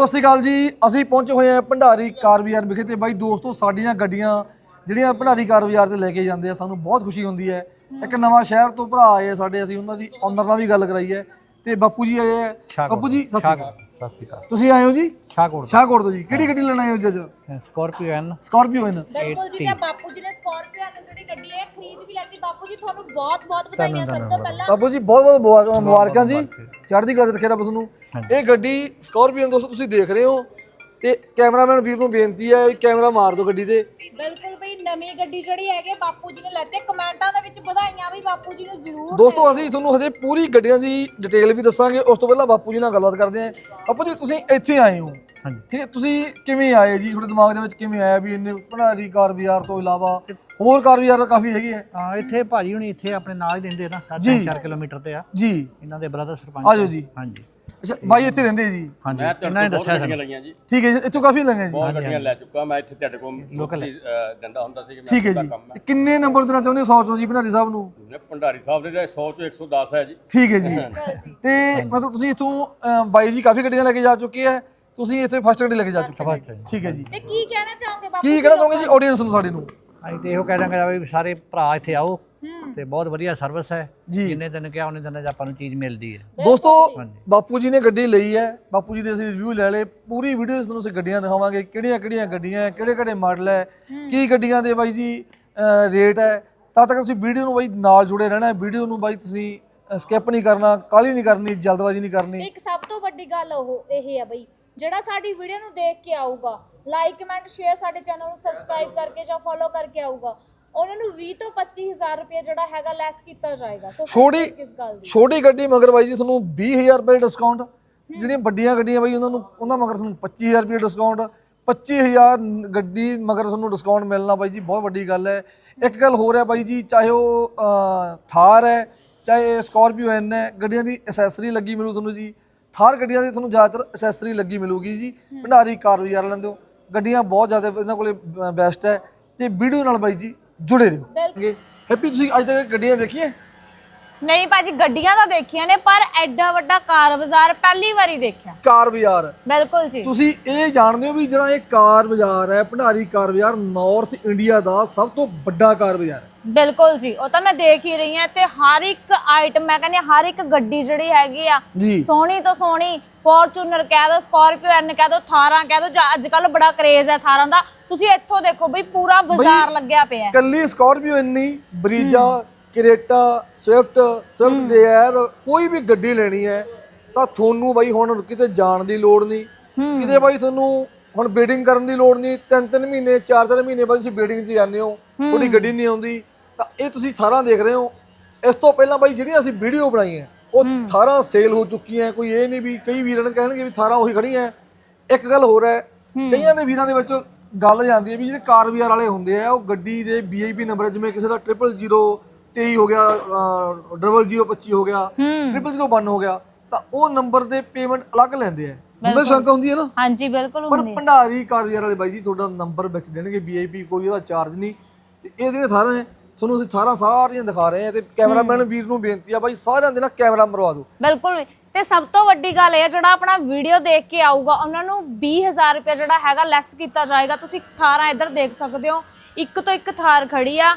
ਸਤਿ ਸ਼੍ਰੀ ਅਕਾਲ ਜੀ। ਅਸੀਂ ਪਹੁੰਚੇ ਹੋਏ ਹਾਂ ਭੰਡਾਰੀ ਕਾਰ ਬਾਜ਼ਾਰ ਵਿਖੇ ਤੇ ਬਾਈ ਦੋਸਤੋ ਸਾਡੀਆਂ ਗੱਡੀਆਂ ਜਿਹੜੀਆਂ ਭੰਡਾਰੀ ਕਾਰ ਬਾਜ਼ਾਰ ਤੇ ਲੈ ਕੇ ਜਾਂਦੇ ਆ ਸਾਨੂੰ ਬਹੁਤ ਖੁਸ਼ੀ ਹੁੰਦੀ ਹੈ। ਇੱਕ ਨਵਾਂ ਸ਼ਹਿਰ ਤੋਂ ਭਰਾ ਆਏ ਆ ਸਾਡੇ ਅਸੀਂ ਉਹਨਾਂ ਦੀ ਓਨਰ ਨਾਲ ਵੀ ਗੱਲ ਕਰਾਈ ਹੈ। ਤੇ ਬਾਪੂ ਜੀ ਆਏ ਆ। ਬਾਪੂ ਜੀ ਸਤਿ ਸ਼੍ਰੀ ਅਕਾਲ। ਸਤਿ ਸ਼੍ਰੀ ਅਕਾਲ। ਤੁਸੀਂ ਆਏ ਹੋ ਜੀ? ਸ਼ਾਹਕੋਟ ਸ਼ਾਹਕੋਟ ਤੋਂ ਜੀ। ਕਿਹੜੀ ਗੱਡੀ ਲੈਣ ਆਏ ਹੋ ਜੀ ਅੱਜ? ਸਕੋਰਪੀਓ ਐਨ ਸਕਾਰਪੀਓ ਹੈ ਨਾ ਬਿਲਕੁਲ ਜੀ ਤੇ ਬਾਪੂ ਜੀ ਨੇ ਸਕਾਰਪੀਓ ਨੇ ਜਿਹੜੀ ਗੱਡੀ ਹੈ ਖਰੀਦ ਵੀ ਲੈਤੀ। ਬਾਪੂ ਜੀ ਤੁਹਾਨੂੰ ਬਹੁਤ ਬਹੁਤ ਵਧਾਈਆਂ ਸਭ ਤੋਂ ਪਹਿਲਾਂ ਬਾਪੂ ਜੀ ਬਹੁਤ ਬਹੁਤ ਮੁਬਾਰਕਾਂ ਜੀ। ਚੜ੍ਹਦੀ ਕਲਾ ਤੇ ਰੱਖਿਆ ਰੱਬ ਤੁਹਾਨੂੰ। ਇਹ ਗੱਡੀ ਸਕਾਰਪੀਓ ਦੋਸਤੋ ਤੁਸੀਂ ਦੇਖ ਰਹੇ ਹੋ ਤੇ ਕੈਮਰਾਮੈਨ ਵੀਰ ਨੂੰ ਬੇਨਤੀ ਹੈ ਵੀ ਕੈਮਰਾ ਮਾਰ ਦਿਓ ਗੱਡੀ ਤੇ। ਬਿਲਕੁਲ ਬਈ ਨਵੀਂ ਗੱਡੀ ਜਿਹੜੀ ਹੈਗੀ ਬਾਪੂ ਜੀ ਨੇ ਲੈਤੇ। ਕਮੈਂਟਾਂ ਦੇ ਵਿੱਚ ਵਧਾਈਆਂ ਵੀ ਬਾਪੂ ਜੀ ਨੂੰ ਜ਼ਰੂਰ ਦੋਸਤੋ ਅਸੀਂ ਤੁਹਾਨੂੰ ਹਜੇ ਪੂਰੀ ਗੱਡੀਆਂ ਦੀ ਡਿਟੇਲ ਵੀ ਦੱਸਾਂਗੇ ਉਸ ਤੋਂ ਪਹਿਲਾਂ ਬਾਪੂ ਜੀ ਨਾਲ ਗੱਲਬਾਤ ਕਰਦੇ ਹਾਂ। ਬਾਪੂ ਜੀ ਤੁਸੀਂ ਇੱਥੇ ਆਏ ਹੋ। ਹਾਂਜੀ। ਠੀਕ ਹੈ ਤੁਸੀਂ ਕਿਵੇਂ ਆਏ ਜੀ? ਤੁਹਾਡੇ ਦਿਮਾਗ ਦੇ ਵਿੱਚ ਕਿਵੇਂ ਆਇਆ ਵੀ ਇੰਨੇ ਭੰਡਾਰੀ ਕਾਰ ਬਾਜ਼ਾਰ ਤੋਂ ਇਲਾਵਾ ਹੋਰ ਕਾਰ ਬਾਜ਼ਾਰ ਕਾਫੀ ਹੈਗੇ ਆ? ਆ ਇੱਥੇ ਭਾਜੀ ਹੁਣੀ ਇੱਥੇ ਆਪਣੇ ਨਾਲ ਹੀ ਰਹਿੰਦੇ ਨਾ ਜੀ। 4 ਕਿਲੋਮੀਟਰ ਤੇ ਆ। ਜੀ। ਇਹਨਾਂ ਦੇ ਬ੍ਰਦਰ ਸਰਪੰਚ ਆਜੋ ਜੀ। ਹਾਂਜੀ। ਅੱਛਾ ਬਾਈ ਇੱਥੇ ਰਹਿੰਦੇ ਜੀ? ਹਾਂਜੀ ਮੈਂ ਇਹਨਾਂ ਨੇ ਦੱਸਿਆ ਸਾਨੂੰ। ਜੀ। ਠੀਕ ਹੈ ਜੀ ਇੱਥੋਂ ਕਾਫੀ ਲੰਗੇ ਜੀ? ਬਹੁਤ ਗੱਡੀਆਂ ਲੈ ਚੁੱਕਾ ਮੈਂ ਇੱਥੇ ਤੁਹਾਡੇ ਕੋਲ ਲੋਕਲ ਦਿੰਦਾ ਹੁੰਦਾ ਸੀ ਕਿ ਠੀਕ ਹੈ ਮੈਂ ਜੀ। ਕਿੰਨੇ ਨੰਬਰ ਦੇਣਾ ਚਾਹੁੰਦੇ ਹੋ 100 ਚੋਂ ਜੀ ਭੰਡਾਰੀ ਸਾਹਿਬ ਨੂੰ? ਹੈ ਭੰਡਾਰੀ ਸਾਹਿਬ ਦੇ ਤਾਂ 100 ਚੋਂ 110 ਹੈ ਜੀ। ਠੀਕ ਹੈ ਜੀ। ਤੇ ਮਤਲਬ ਤੁਸੀਂ ਇਥੋਂ ਬਾਈ ਜੀ ਕਾਫੀ ਗੱਡੀਆਂ ਲੈ ਕੇ ਜਾ ਚੁੱਕੇ ਆ। ਤੁਸੀਂ ਇੱਥੇ ਫਸਟ ਗੱਡੀ ਲੈ ਕੇ ਜਾ ਚੁੱਕੇ ਹੋ। ਠੀਕ ਹੈ ਜੀ। ਤੇ ਕੀ ਕਹਿਣਾ ਚਾਹੋਗੇ ਬਾਪੂ ਕੀ ਕਹਿਣਾ ਚਾਹੋਗੇ ਜੀ ਆਡੀਅנס ਨੂੰ ਸਾਡੇ ਨੂੰ? ਅਸੀਂ ਤੇ ਇਹੋ ਕਹਿ ਦਾਂਗੇ ਵੀ ਸਾਰੇ ਭਰਾ ਇੱਥੇ ਆਓ ਤੇ ਬਹੁਤ ਵਧੀਆ ਸਰਵਿਸ ਹੈ। ਜਿੰਨੇ ਦਿਨ ਕਿਹਾ ਉਹਨੇ ਦਿਨ 'ਚ ਆਪਾਂ ਨੂੰ ਚੀਜ਼ ਮਿਲਦੀ ਹੈ। ਦੋਸਤੋ। ਬਾਪੂ ਜੀ ਨੇ ਗੱਡੀ ਲਈ ਹੈ। ਬਾਪੂ ਜੀ ਦੇ ਅਸੀਂ ਰਿਵਿਊ ਲੈ ਲਏ। ਪੂਰੀ ਵੀਡੀਓ ਤੁਹਾਨੂੰ ਅਸੀਂ ਗੱਡੀਆਂ ਦਿਖਾਵਾਂਗੇ। ਕਿਹੜੀਆਂ ਕਿਹੜੀਆਂ ਗੱਡੀਆਂ ਹੈ ਕਿਹੜੇ ਕਿਹੜੇ ਮਾਡਲ ਹੈ ਕੀ ਗੱਡੀਆਂ ਦੇ ਬਾਈ ਜੀ ਰੇਟ ਹੈ। ਤਦ ਤੱਕ ਤੁਸੀਂ ਵੀਡੀਓ ਨੂੰ ਬਾਈ ਨਾਲ ਜੁੜੇ ਰਹਿਣਾ ਵੀਡੀਓ ਨੂੰ ਬਾਈ ਤੁਸੀਂ ਸਕਿਪ ਨਹੀਂ ਕਰਨਾ ਕਾਲੀ ਨਹੀਂ ਕਰਨੀ ਜਲਦਬਾਜ਼ੀ ਨਹੀਂ ਕਰਨੀ। ਇੱਕ ਸਭ ਤੋਂ ਵੱਡੀ ਗੱਲ ਉਹ ਇਹ ਹੈ ਬਈ ਜਿਹੜਾ ਸਾਡੀ ਵੀਡੀਓ ਨੂੰ ਦੇਖ ਕੇ ਆਊਗਾ ਲਾਈਕ ਕਮੈਂਟ ਸ਼ੇਅਰ ਸਾਡੇ ਚੈਨਲ ਨੂੰ ਸਬਸਕ੍ਰਾਈਬ ਕਰਕੇ ਜਾਂ ਫੋਲੋ ਕਰਕੇ ਆਊਗਾ ਉਹਨਾਂ ਨੂੰ 20 ਤੋਂ 25000 ਰੁਪਏ ਜਿਹੜਾ ਹੈਗਾ ਲੈਸ ਕੀਤਾ ਜਾਏਗਾ। ਸੋ ਛੋਟੀ ਕਿਸ ਗੱਲ ਦੀ। ਛੋਟੀ ਗੱਡੀ ਮਗਰ ਬਾਈ ਜੀ ਤੁਹਾਨੂੰ 20000 ਰੁਪਏ ਡਿਸਕਾਊਂਟ ਜਿਹੜੀਆਂ ਵੱਡੀਆਂ ਗੱਡੀਆਂ ਬਾਈ ਉਹਨਾਂ ਨੂੰ ਉਹਨਾਂ ਮਗਰ ਤੁਹਾਨੂੰ 25000 ਰੁਪਏ ਡਿਸਕਾਊਂਟ 25000 ਗੱਡੀ ਮਗਰ ਤੁਹਾਨੂੰ ਡਿਸਕਾਊਂਟ ਮਿਲਣਾ ਬਾਈ ਜੀ ਬਹੁਤ ਵੱਡੀ ਗੱਲ ਹੈ। ਇੱਕ ਗੱਲ ਹੋਰ ਹੈ ਬਾਈ ਜੀ ਚਾਹੇ ਉਹ ਥਾਰ ਹੈ ਚਾਹੇ ਸਕਾਰਪੀਓ ਐਨ ਹੈ ਗੱਡੀਆਂ ਦੀ ਐਸੈਸਰੀ ਲੱਗੀ ਮਿਲੂ ਤੁਹਾਨੂੰ ਜੀ। ਥਾਰ ਗੱਡੀਆਂ ਦੀ ਤੁਹਾਨੂੰ ਜ਼ਿਆਦਾਤਰ ਐਸੈਸਰੀ ਲੱਗੀ ਮਿਲੂਗੀ ਜੀ। ਭੰਡਾਰੀ ਕਾਰ ਬਾਜ਼ਾਰ ਲੈਂਦੇ ਹੋ। ਗੱਡੀਆਂ ਬਹੁਤ ਜ਼ਿਆਦਾ ਇਹਨਾਂ ਕੋਲੇ ਬੈਸਟ ਹੈ। ਤੇ ਵੀਡੀਓ ਨਾਲ ਬਾਈ ਜੀ ਜੁੜੇ ਰਹੋ। ਹੈਪੀ ਤੁਸੀਂ ਅੱਜ ਤੱਕ ਗੱਡੀਆਂ ਦੇਖੀਆਂ? ਨਹੀਂ ਭਾਜੀ ਗੱਡੀਆਂ ਤਾਂ ਦੇਖੀਆਂ ਨੇ ਪਰ ਐਡਾ ਵੱਡਾ ਕਾਰ ਬਾਜ਼ਾਰ ਪਹਿਲੀ ਵਾਰੀ ਦੇਖਿਆ। ਕਾਰ ਬਾਜ਼ਾਰ। ਬਿਲਕੁਲ ਜੀ। ਤੁਸੀਂ ਇਹ ਜਾਣਦੇ ਹੋ ਵੀ ਜਿਹੜਾ ਇਹ ਕਾਰ ਬਾਜ਼ਾਰ ਹੈ ਭੰਡਾਰੀ ਕਾਰ ਬਾਜ਼ਾਰ ਨਾਰਥ ਇੰਡੀਆ ਦਾ ਸਭ ਤੋਂ ਵੱਡਾ ਕਾਰ ਬਾਜ਼ਾਰ ਹੈ। ਬਿਲਕੁਲ ਜੀ ਉਹ ਤਾਂ ਮੈਂ ਦੇਖ ਹੀ ਰਹੀ ਹਾਂ ਤੇ ਹਰ ਇੱਕ ਆਈਟਮ ਮੈਂ ਕਹਿੰਦੀ ਹਰ ਇੱਕ ਗੱਡੀ ਜਿਹੜੀ ਹੈਗੀ ਆ ਸੋਹਣੀ ਤੋਂ ਸੋਹਣੀ ਫੋਰਚੂਨਰ ਕਹਿ ਦੋ ਸਕਾਰਪੀਓ ਐਨ ਕਹਿ ਦੋ ਥਾਰਾਂ ਕਹਿ ਦੋ ਅੱਜ ਕੱਲ ਬੜਾ ਕਰੇਜ਼ ਹੈ ਥਾਰਾਂ ਦਾ। ਤੁਸੀਂ ਇੱਥੋਂ ਦੇਖੋ ਬਈ ਪੂਰਾ ਬਾਜ਼ਾਰ ਲੱਗਿਆ ਪਿਆ। ਕੱਲੀ ਸਕਾਰਪੀਓ ਇੰਨੀ Brezza Creta Swift Swift Dzire ਕੋਈ ਵੀ ਗੱਡੀ ਲੈਣੀ ਹੈ ਤਾਂ ਤੁਹਾਨੂੰ ਬਾਈ ਹੁਣ ਕਿਤੇ ਜਾਣ ਦੀ ਲੋੜ ਨਹੀਂ। ਕਿਤੇ ਬਾਈ ਤੁਹਾਨੂੰ ਹੁਣ ਬੀਡਿੰਗ ਕਰਨ ਦੀ ਲੋੜ ਨਹੀਂ ਤਿੰਨ ਤਿੰਨ ਮਹੀਨੇ ਚਾਰ ਚਾਰ ਮਹੀਨੇ ਬਾਅਦ ਤੁਸੀਂ ਬੀਡਿੰਗ 'ਚ ਜਾਂਦੇ ਹੋ ਤੁਹਾਡੀ ਗੱਡੀ ਨਹੀਂ ਆਉਂਦੀ ਤਾਂ ਇਹ ਤੁਸੀਂ ਥਾਰਾਂ ਦੇਖ ਰਹੇ ਹੋ। ਇਸ ਤੋਂ ਪਹਿਲਾਂ ਬਾਈ ਜਿਹੜੀਆਂ ਅਸੀਂ ਵੀਡੀਓ ਬਣਾਈਆਂ ਉਹ ਥਾਰਾਂ ਸੇਲ ਹੋ ਚੁੱਕੀਆਂ ਕੋਈ ਇਹ ਨਹੀਂ ਵੀ ਕਈ ਵੀਰਾਂ ਕਹਿਣਗੇ ਵੀ ਥਾਰਾਂ ਉਹੀ ਖੜੀਆਂ। ਇੱਕ ਗੱਲ ਹੋਰ ਹੈ। ਕਈਆਂ ਦੇ ਵੀਰਾਂ ਦੇ ਵਿੱਚ ਗੱਲ ਜਾਂਦੀ ਹੈ ਵੀ ਜਿਹੜੇ ਕਾਰ ਵੀਆਰ ਵਾਲੇ ਹੁੰਦੇ ਆ ਉਹ ਗੱਡੀ ਦੇ ਵੀਆਈਪੀ ਨੰਬਰ ਜਿਵੇਂ ਕਿਸੇ ਦਾ 000 23 ਹੋ ਗਿਆ 0025 ਹੋ ਗਿਆ 001 ਹੋ ਗਿਆ ਤਾਂ ਉਹ ਨੰਬਰ ਦੇ ਪੇਮੈਂਟ ਅਲੱਗ ਲੈਂਦੇ ਆ। ਹੁੰਦਾ ਸ਼ੰਕਾ ਹੁੰਦੀ ਹੈ ਨਾ? ਹਾਂਜੀ ਬਿਲਕੁਲ ਪਰ ਹੁੰਦੀ ਭੰਡਾਰੀ ਕਾਰ ਵੀਆਰ ਵਾਲੇ ਬਾਈ ਜੀ ਤੁਹਾਡਾ ਨੰਬਰ ਵਿੱਚ ਦੇਣਗੇ ਵੀਆਈਪੀ ਕੋਈ ਉਹਦਾ ਚਾਰਜ ਨਹੀਂ। ਤੇ ਇਹ ਜਿਹੜੇ ਥਾਰਾਂ ਹੈ ਤੁਹਾਨੂੰ ਅਸੀਂ ਥਾਰਾਂ ਸਾਰੀਆਂ ਦਿਖਾ ਰਹੇ ਹਾਂ ਤੇ ਕੈਮਰਾਮੈਨ ਵੀਰ ਨੂੰ ਬੇਨਤੀ ਆ ਬਾਈ ਸਾਰਿਆਂ ਦੇ ਨਾਲ ਕੈਮਰਾ ਮਰਵਾ ਦਿਓ। ਬਿਲਕੁਲ। ਤੇ ਸਭ ਤੋਂ ਵੱਡੀ ਗੱਲ ਇਹ ਜਿਹੜਾ ਆਪਣਾ ਵੀਡੀਓ ਦੇਖ ਕੇ ਆਊਗਾ ਉਹਨਾਂ ਨੂੰ 20000 ਰੁਪਏ ਜਿਹੜਾ ਹੈਗਾ ਲੈਸ ਕੀਤਾ ਜਾਏਗਾ। ਤੁਸੀਂ ਥਾਰਾਂ ਇੱਧਰ ਦੇਖ ਸਕਦੇ ਹੋ ਇੱਕ ਤੋਂ ਇੱਕ ਥਾਰ ਖੜੀ ਆ।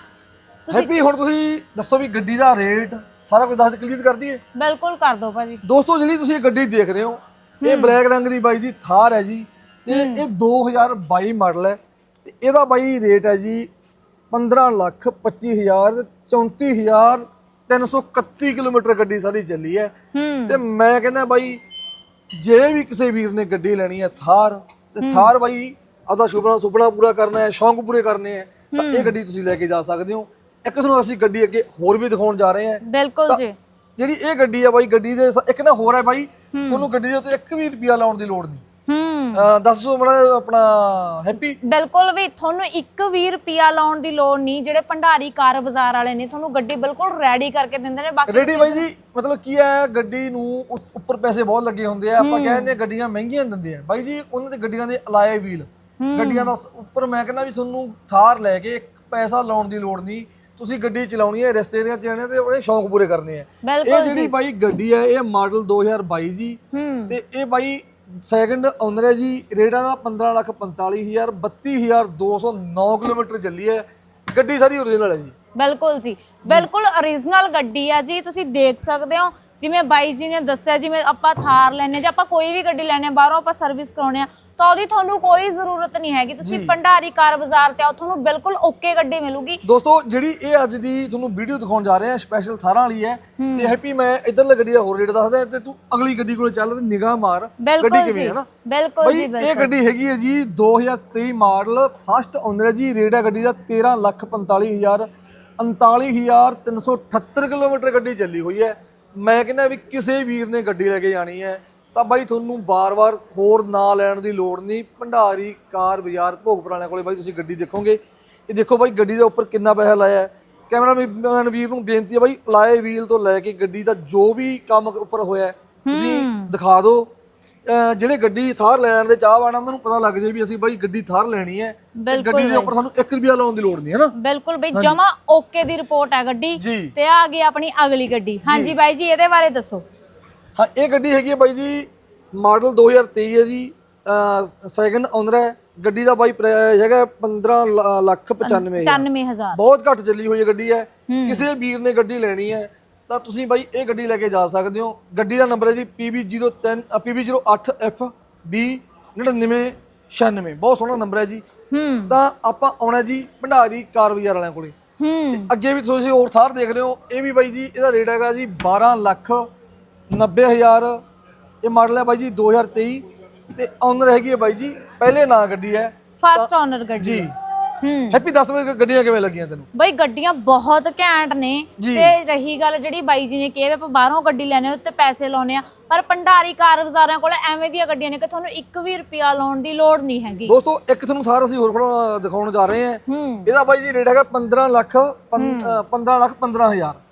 ਹੈਪੀ ਹੁਣ ਤੁਸੀਂ ਦੱਸੋ ਵੀ ਗੱਡੀ ਦਾ ਰੇਟ ਸਾਰਾ ਕੁਝ ਦੱਸ ਕਲੀਅਰ ਕਰ ਦਈਏ? ਬਿਲਕੁਲ ਕਰ ਦਿਓ ਭਾਜੀ। ਦੋਸਤੋ ਜਿਹੜੀ ਤੁਸੀਂ ਇਹ ਗੱਡੀ ਦੇਖ ਰਹੇ ਹੋ ਇਹ ਬਲੈਕ ਰੰਗ ਦੀ ਬਾਈ ਦੀ ਥਾਰ ਹੈ ਜੀ ਤੇ ਇਹ 2022 ਮਾਡਲ ਹੈ ਤੇ ਇਹਦਾ ਬਾਈ ਰੇਟ ਹੈ ਜੀ 15 ਲੱਖ 25000 ਤੇ 34331 ਕਿਲੋਮੀਟਰ ਗੱਡੀ ਸਾਰੀ ਚੱਲੀ ਹੈ। ਹੂੰ। ਤੇ ਮੈਂ ਕਹਿੰਦਾ ਬਾਈ ਜੇ ਵੀ ਕਿਸੇ ਵੀਰ ਨੇ ਗੱਡੀ ਲੈਣੀ ਹੈ ਥਾਰ ਤੇ ਥਾਰ ਬਾਈ ਆਪਦਾ ਸੁਪਨਾ ਸੁਪਨਾ ਪੂਰਾ ਕਰਨਾ ਹੈ ਸ਼ੌਂਕ ਪੂਰੇ ਕਰਨੇ ਹੈ ਤਾਂ ਇਹ ਗੱਡੀ ਤੁਸੀਂ ਲੈ ਕੇ ਜਾ ਸਕਦੇ ਹੋ। ਇੱਕ ਤੁਹਾਨੂੰ ਅਸੀਂ ਗੱਡੀ ਅੱਗੇ ਹੋਰ ਵੀ ਦਿਖਾਉਣ ਜਾ ਰਹੇ ਹਾਂ। ਬਿਲਕੁਲ ਜੀ। ਜਿਹੜੀ ਇਹ ਗੱਡੀ ਆ ਬਾਈ ਗੱਡੀ ਦੇ ਇੱਕ ਨਾ ਹੋਰ ਹੈ ਬਾਈ ਤੁਹਾਨੂੰ ਗੱਡੀ ਦੇ ਉੱਤੇ 1 ਵੀ ਰੁਪਿਆ ਲਾਉਣ ਦੀ ਲੋੜ ਨਹੀਂ। ਹੂੰ। ਦੱਸੋ ਬੜਾ ਆਪਣਾ ਹੈਪੀ। ਬਿਲਕੁਲ ਵੀ ਤੁਹਾਨੂੰ 1 ਰੁਪਿਆ ਲਾਉਣ ਦੀ ਲੋੜ ਨਹੀਂ ਜਿਹੜੇ ਭੰਡਾਰੀ ਕਾਰ ਬਾਜ਼ਾਰ ਵਾਲੇ ਨੇ ਤੁਹਾਨੂੰ ਗੱਡੀ ਬਿਲਕੁਲ ਰੈਡੀ ਕਰਕੇ ਦਿੰਦੇ ਨੇ ਬਾਕੀ ਰੈਡੀ ਬਾਈ ਜੀ ਮਤਲਬ ਕੀ ਹੈ ਗੱਡੀ ਨੂੰ ਉੱਪਰ ਪੈਸੇ ਬਹੁਤ ਲੱਗੇ ਹੁੰਦੇ ਆ ਆਪਾਂ ਕਹਿੰਦੇ ਆ ਗੱਡੀਆਂ ਮਹਿੰਗੀਆਂ ਦਿੰਦੇ ਆ। ਬਾਈ ਜੀ ਉਹਨਾਂ ਦੇ ਗੱਡੀਆਂ ਦੇ ਅਲਾਏ ਵੀਲ ਗੱਡੀਆਂ ਦਾ ਉੱਪਰ ਮੈਂ ਕਹਿੰਦਾ ਵੀ ਤੁਹਾਨੂੰ ਥਾਰ ਲੈ ਕੇ ਪੈਸਾ ਲਾਉਣ ਦੀ ਲੋੜ ਨਹੀਂ ਤੁਸੀਂ ਗੱਡੀ ਚਲਾਉਣੀ ਹੈ ਰਸਤੇ ਦੀਆਂ ਚਲਾਉਣੇ ਤੇ ਆਪਣੇ ਸ਼ੌਂਕ ਪੂਰੇ ਕਰਨੇ ਆ ਬਿਲਕੁਲ ਇਹ ਜਿਹੜੀ ਬਾਈ ਗੱਡੀ ਹੈ ਇਹ ਮਾਡਲ 2022 ਜੀ। ਹੂੰ। ਤੇ ਇਹ ਬਾਈ ਸੈਕੰਡ ਓਨਰ ਹੈ ਜੀ। ਰੇਡਾ ਦਾ 15 ਲੱਖ 45000 32209 ਕਿਲੋਮੀਟਰ ਚੱਲੀ ਹੈ। ਗੱਡੀ ਸਾਰੀ ਓਰੀਜਨਲ ਹੈ ਜੀ। ਬਿਲਕੁਲ ਜੀ। ਬਿਲਕੁਲ origignal ਗੱਡੀ ਆ ਜੀ। ਤੁਸੀਂ ਦੇਖ ਸਕਦੇ ਹੋ ਜਿਵੇਂ ਬਾਈ ਜੀ ਨੇ ਦੱਸਿਆ ਜਿਵੇਂ ਆਪਾਂ ਥਾਰ ਲੈਣੇ ਜਾਂ ਆਪਾਂ ਕੋਈ ਵੀ ਗੱਡੀ ਲੈਣੇ ਬਾਹਰੋਂ ਆਪਾਂ ਸਰਵਿਸ ਕਰਾਉਣੇ ਆ ਤਾਂ ਉਹਦੀ ਤੁਹਾਨੂੰ ਕੋਈ ਜ਼ਰੂਰਤ ਨਹੀਂ ਹੈਗੀ। ਤੁਸੀਂ। ਭੰਡਾਰੀ ਕਾਰ ਬਾਜ਼ਾਰ ਤੇ ਆਓ ਤੁਹਾਨੂੰ ਬਿਲਕੁਲ ਓਕੇ ਗੱਡੀ ਮਿਲੂਗੀ। ਦੋਸਤੋ ਜਿਹੜੀ ਇਹ ਅੱਜ ਦੀ ਤੁਹਾਨੂੰ ਵੀਡੀਓ ਦਿਖਾਉਣ ਜਾ ਰਹੇ ਹਾਂ ਸਪੈਸ਼ਲ ਥਾਰਾਂ ਵਾਲੀ ਹੈ ਤੇ ਹੈਪੀ ਮੈਂ ਇਧਰਲੇ ਗੱਡੀ ਦਾ ਹੋਰ ਰੇਟ ਦੱਸਦਾ ਤੇ ਤੂੰ ਅਗਲੀ ਗੱਡੀ ਕੋਲ ਚੱਲ ਤੇ ਨਿਗਾਹ ਮਾਰ। ਗੱਡੀ ਕਿਵੇਂ ਹੈ ਨਾ? ਬਿਲਕੁਲ ਜੀ ਇਹ ਬਿਲਕੁਲ। ਗੱਡੀ ਹੈਗੀ ਹੈ ਜੀ 2023 ਮਾਡਲ ਫਸਟ ਓਨਰ ਹੈ ਜੀ ਰੇਟ ਹੈ ਗੱਡੀ ਦਾ 13 ਲੱਖ 45000 39378 ਕਿਲੋਮੀਟਰ ਗੱਡੀ ਚੱਲੀ ਹੋਈ ਹੈ। ਮੈਂ ਕਹਿੰਦਾ ਵੀ ਕਿਸੇ ਵੀਰ ਨੇ ਗੱਡੀ ਲੈ ਕੇ ਜਾਣੀ ਹੈ ਤਾਂ ਬਾਈ ਤੁਹਾਨੂੰ ਬਾਰ-ਬਾਰ ਹੋਰ ਨਾ ਲੈਣ ਦੀ ਲੋੜ ਨਹੀਂ। ਭੰਡਾਰੀ ਕਾਰ ਬਾਜ਼ਾਰ ਭੋਗਪੁਰਾਣੇ ਕੋਲੇ ਬਾਈ ਤੁਸੀਂ ਗੱਡੀ ਦੇਖੋਗੇ। ਇਹ ਦੇਖੋ ਬਾਈ ਗੱਡੀ ਦੇ ਉੱਪਰ ਕਿੰਨਾ ਪੈਸਾ ਲਾਇਆ ਹੈ। ਕੈਮਰਾਮੈਨ ਵੀਰ ਨੂੰ ਬੇਨਤੀ ਹੈ ਬਾਈ ਲਾਏ ਵੀਲ ਤੋਂ ਲੈ ਕੇ ਗੱਡੀ ਦਾ ਜੋ ਵੀ ਕੰਮ ਉੱਪਰ ਹੋਇਆ ਤੁਸੀਂ ਦਿਖਾ ਦਿਓ। ਜਿਹੜੇ ਗੱਡੀ ਥਾਰ ਲੈਣ ਦੇ ਚਾਹ ਵਾਣਾ ਉਹਨਾਂ ਨੂੰ ਪਤਾ ਲੱਗ ਜਾਏ ਵੀ ਅਸੀਂ ਬਾਈ ਗੱਡੀ ਥਾਰ ਲੈਣੀ ਹੈ। ਗੱਡੀ ਦੇ ਉੱਪਰ ਸਾਨੂੰ 1 ਰੁਪਿਆ ਲਾਉਣ ਦੀ ਲੋੜ ਨਹੀਂ ਹੈ ਨਾ? ਬਿਲਕੁਲ ਬਈ ਜਮਾ ਓਕੇ ਦੀ ਰਿਪੋਰਟ ਹੈ ਗੱਡੀ। ਜੀ। ਤੇ ਆ ਗਈ ਆਪਣੀ ਅਗਲੀ ਗੱਡੀ। ਹਾਂਜੀ ਬਾਈ ਜੀ ਇਹਦੇ ਬਾਰੇ ਦੱਸੋ। ਹਾਂ ਇਹ ਗੱਡੀ ਹੈਗੀ ਹੈ ਬਾਈ ਜੀ ਮਾਡਲ 2023 ਹੈ ਜੀ ਸੈਕੰਡ ਓਨਰ ਹੈ। ਗੱਡੀ ਦਾ ਬਾਈ ਹੈਗਾ 15 ਲ- ਲੱਖ 95 ਹਜ਼ਾਰ। 95000 ਬਹੁਤ ਘੱਟ ਚੱਲੀ ਹੋਈ ਹੈ ਗੱਡੀ ਹੈ। ਕਿਸੇ ਵੀਰ ਨੇ ਗੱਡੀ ਲੈਣੀ ਹੈ ਤਾਂ ਤੁਸੀਂ ਬਾਈ ਇਹ ਗੱਡੀ ਲੈ ਕੇ ਜਾ ਸਕਦੇ ਹੋ। ਗੱਡੀ ਦਾ ਨੰਬਰ ਹੈ ਜੀ PB03 PB08F B 9996 ਬਹੁਤ ਸੋਹਣਾ ਨੰਬਰ ਹੈ ਜੀ। ਤਾਂ ਆਪਾਂ ਆਉਣਾ ਜੀ ਭੰਡਾਰੀ ਕਾਰ ਬਾਜ਼ਾਰ ਵਾਲਿਆਂ ਕੋਲੇ। ਅੱਗੇ ਵੀ ਤੁਸੀਂ ਹੋਰ ਥਾਰ ਦੇਖ ਰਹੇ ਹੋ ਇਹ ਵੀ ਬਾਈ ਜੀ ਇਹਦਾ ਰੇਟ ਹੈਗਾ ਜੀ 12 ਲੱਖ 90 ਹਜ਼ਾਰ। ਇਹ ਮਾਡਲ ਹੈ ਬਾਈ ਜੀ 2023 ਤੇ ਓਨਰ ਹੈਗੀ ਹੈ ਬਾਈ ਜੀ ਪਹਿਲੇ ਨਾਂ ਗੱਡੀ ਹੈ। ਫਸਟ ਓਨਰ ਗੱਡੀ। ਜੀ। ਹੂੰ। ਹੈਪੀ 10 ਵਜੇ ਗੱਡੀਆਂ ਕਿਵੇਂ ਲੱਗੀਆਂ ਤੈਨੂੰ? ਬਈ ਗੱਡੀਆਂ ਬਹੁਤ ਘੈਂਟ ਨੇ। ਤੇ ਰਹੀ ਗੱਲ ਜਿਹੜੀ ਬਾਈ ਜੀ ਨੇ ਕਿਹਾ ਵੀ ਆਪਾਂ ਬਾਹਰੋਂ ਗੱਡੀ ਲੈਣੇ ਉੱਤੇ ਪੈਸੇ ਲਾਉਣੇ ਆ ਪਰ ਭੰਡਾਰੀ ਕਾਰ ਬਾਜ਼ਾਰਾਂ ਕੋਲ ਐਵੇਂ ਦੀਆਂ ਗੱਡੀਆਂ ਨੇ ਕਿ ਤੁਹਾਨੂੰ 1 ਵੀ ਰੁਪਿਆ ਲਾਉਣ ਦੀ ਲੋੜ ਨਹੀਂ ਹੈਗੀ। ਦੋਸਤੋ ਇੱਕ ਤੁਹਾਨੂੰ ਥਾਰ ਅਸੀਂ ਹੋਰ ਦਿਖਾਉਣ ਜਾ ਰਹੇ ਹਾਂ। ਇਹਦਾ ਬਾਈ ਜੀ ਰੇਟ ਹੈਗਾ 15 ਲੱਖ 15 ਲੱਖ 15 ਹਜ਼ਾਰ। ਹੂੰ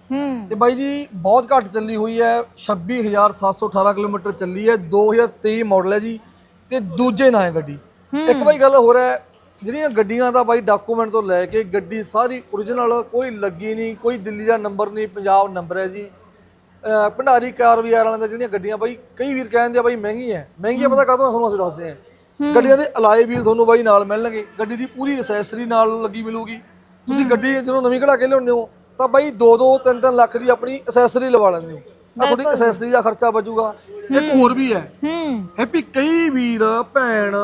ਤੇ ਬਾਈ ਜੀ ਬਹੁਤ ਘੱਟ ਚੱਲੀ ਹੋਈ ਹੈ। 26718 ਕਿਲੋਮੀਟਰ ਚੱਲੀ ਹੈ। 2023 ਮਾਡਲ ਹੈ ਜੀ ਤੇ ਦੂਜੇ ਨਾਂ ਹੈ ਗੱਡੀ। ਇੱਕ ਬਾਈ ਗੱਲ ਹੋਰ ਹੈ ਜਿਹੜੀਆਂ ਗੱਡੀਆਂ ਦਾ ਬਾਈ ਡਾਕੂਮੈਂਟ ਤੋਂ ਲੈ ਕੇ ਗੱਡੀ ਸਾਰੀ ਓਰੀਜਨਲ ਕੋਈ ਲੱਗੀ ਨਹੀਂ ਕੋਈ ਦਿੱਲੀ ਦਾ ਨੰਬਰ ਨਹੀਂ ਪੰਜਾਬ ਨੰਬਰ ਹੈ ਜੀ। ਭੰਡਾਰੀ ਕਾਰ ਬਾਜ਼ਾਰ ਵਾਲਿਆਂ ਦਾ ਜਿਹੜੀਆਂ ਗੱਡੀਆਂ ਬਾਈ ਕਈ ਵੀਰ ਕਹਿੰਦੇ ਆ ਬਾਈ ਮਹਿੰਗੀ ਹੈ। ਮਹਿੰਗੀ ਆ ਪਤਾ ਕਾਹਤੋਂ? ਤੁਹਾਨੂੰ ਅਸੀਂ ਦੱਸਦੇ ਹਾਂ। ਗੱਡੀਆਂ ਦੇ ਅਲਾਈ ਵੀਲ ਤੁਹਾਨੂੰ ਬਾਈ ਨਾਲ ਮਿਲਣਗੇ। ਗੱਡੀ ਦੀ ਪੂਰੀ ਐਸੈਸਰੀ ਨਾਲ ਲੱਗੀ ਮਿਲੂਗੀ। ਤੁਸੀਂ ਗੱਡੀ ਜਦੋਂ ਨਵੀਂ ਕਢਾ ਕੇ ਲਿਆਉਂਦੇ ਹੋ ਤਾਂ ਬਾਈ 2-2 3-3 ਲੱਖ ਦੀ ਆਪਣੀ ਐਸੈਸਰੀ ਲਵਾ ਲੈਂਦੇ ਹੋ। ਤਾਂ ਤੁਹਾਡੀ ਐਸੈਸਰੀ ਦਾ ਖਰਚਾ ਬਚੂਗਾ ਇੱਕ ਹੋਰ ਵੀ ਹੈ। ਹੂੰ। ਹੈਪੀ ਕਈ ਵੀਰ ਭੈਣ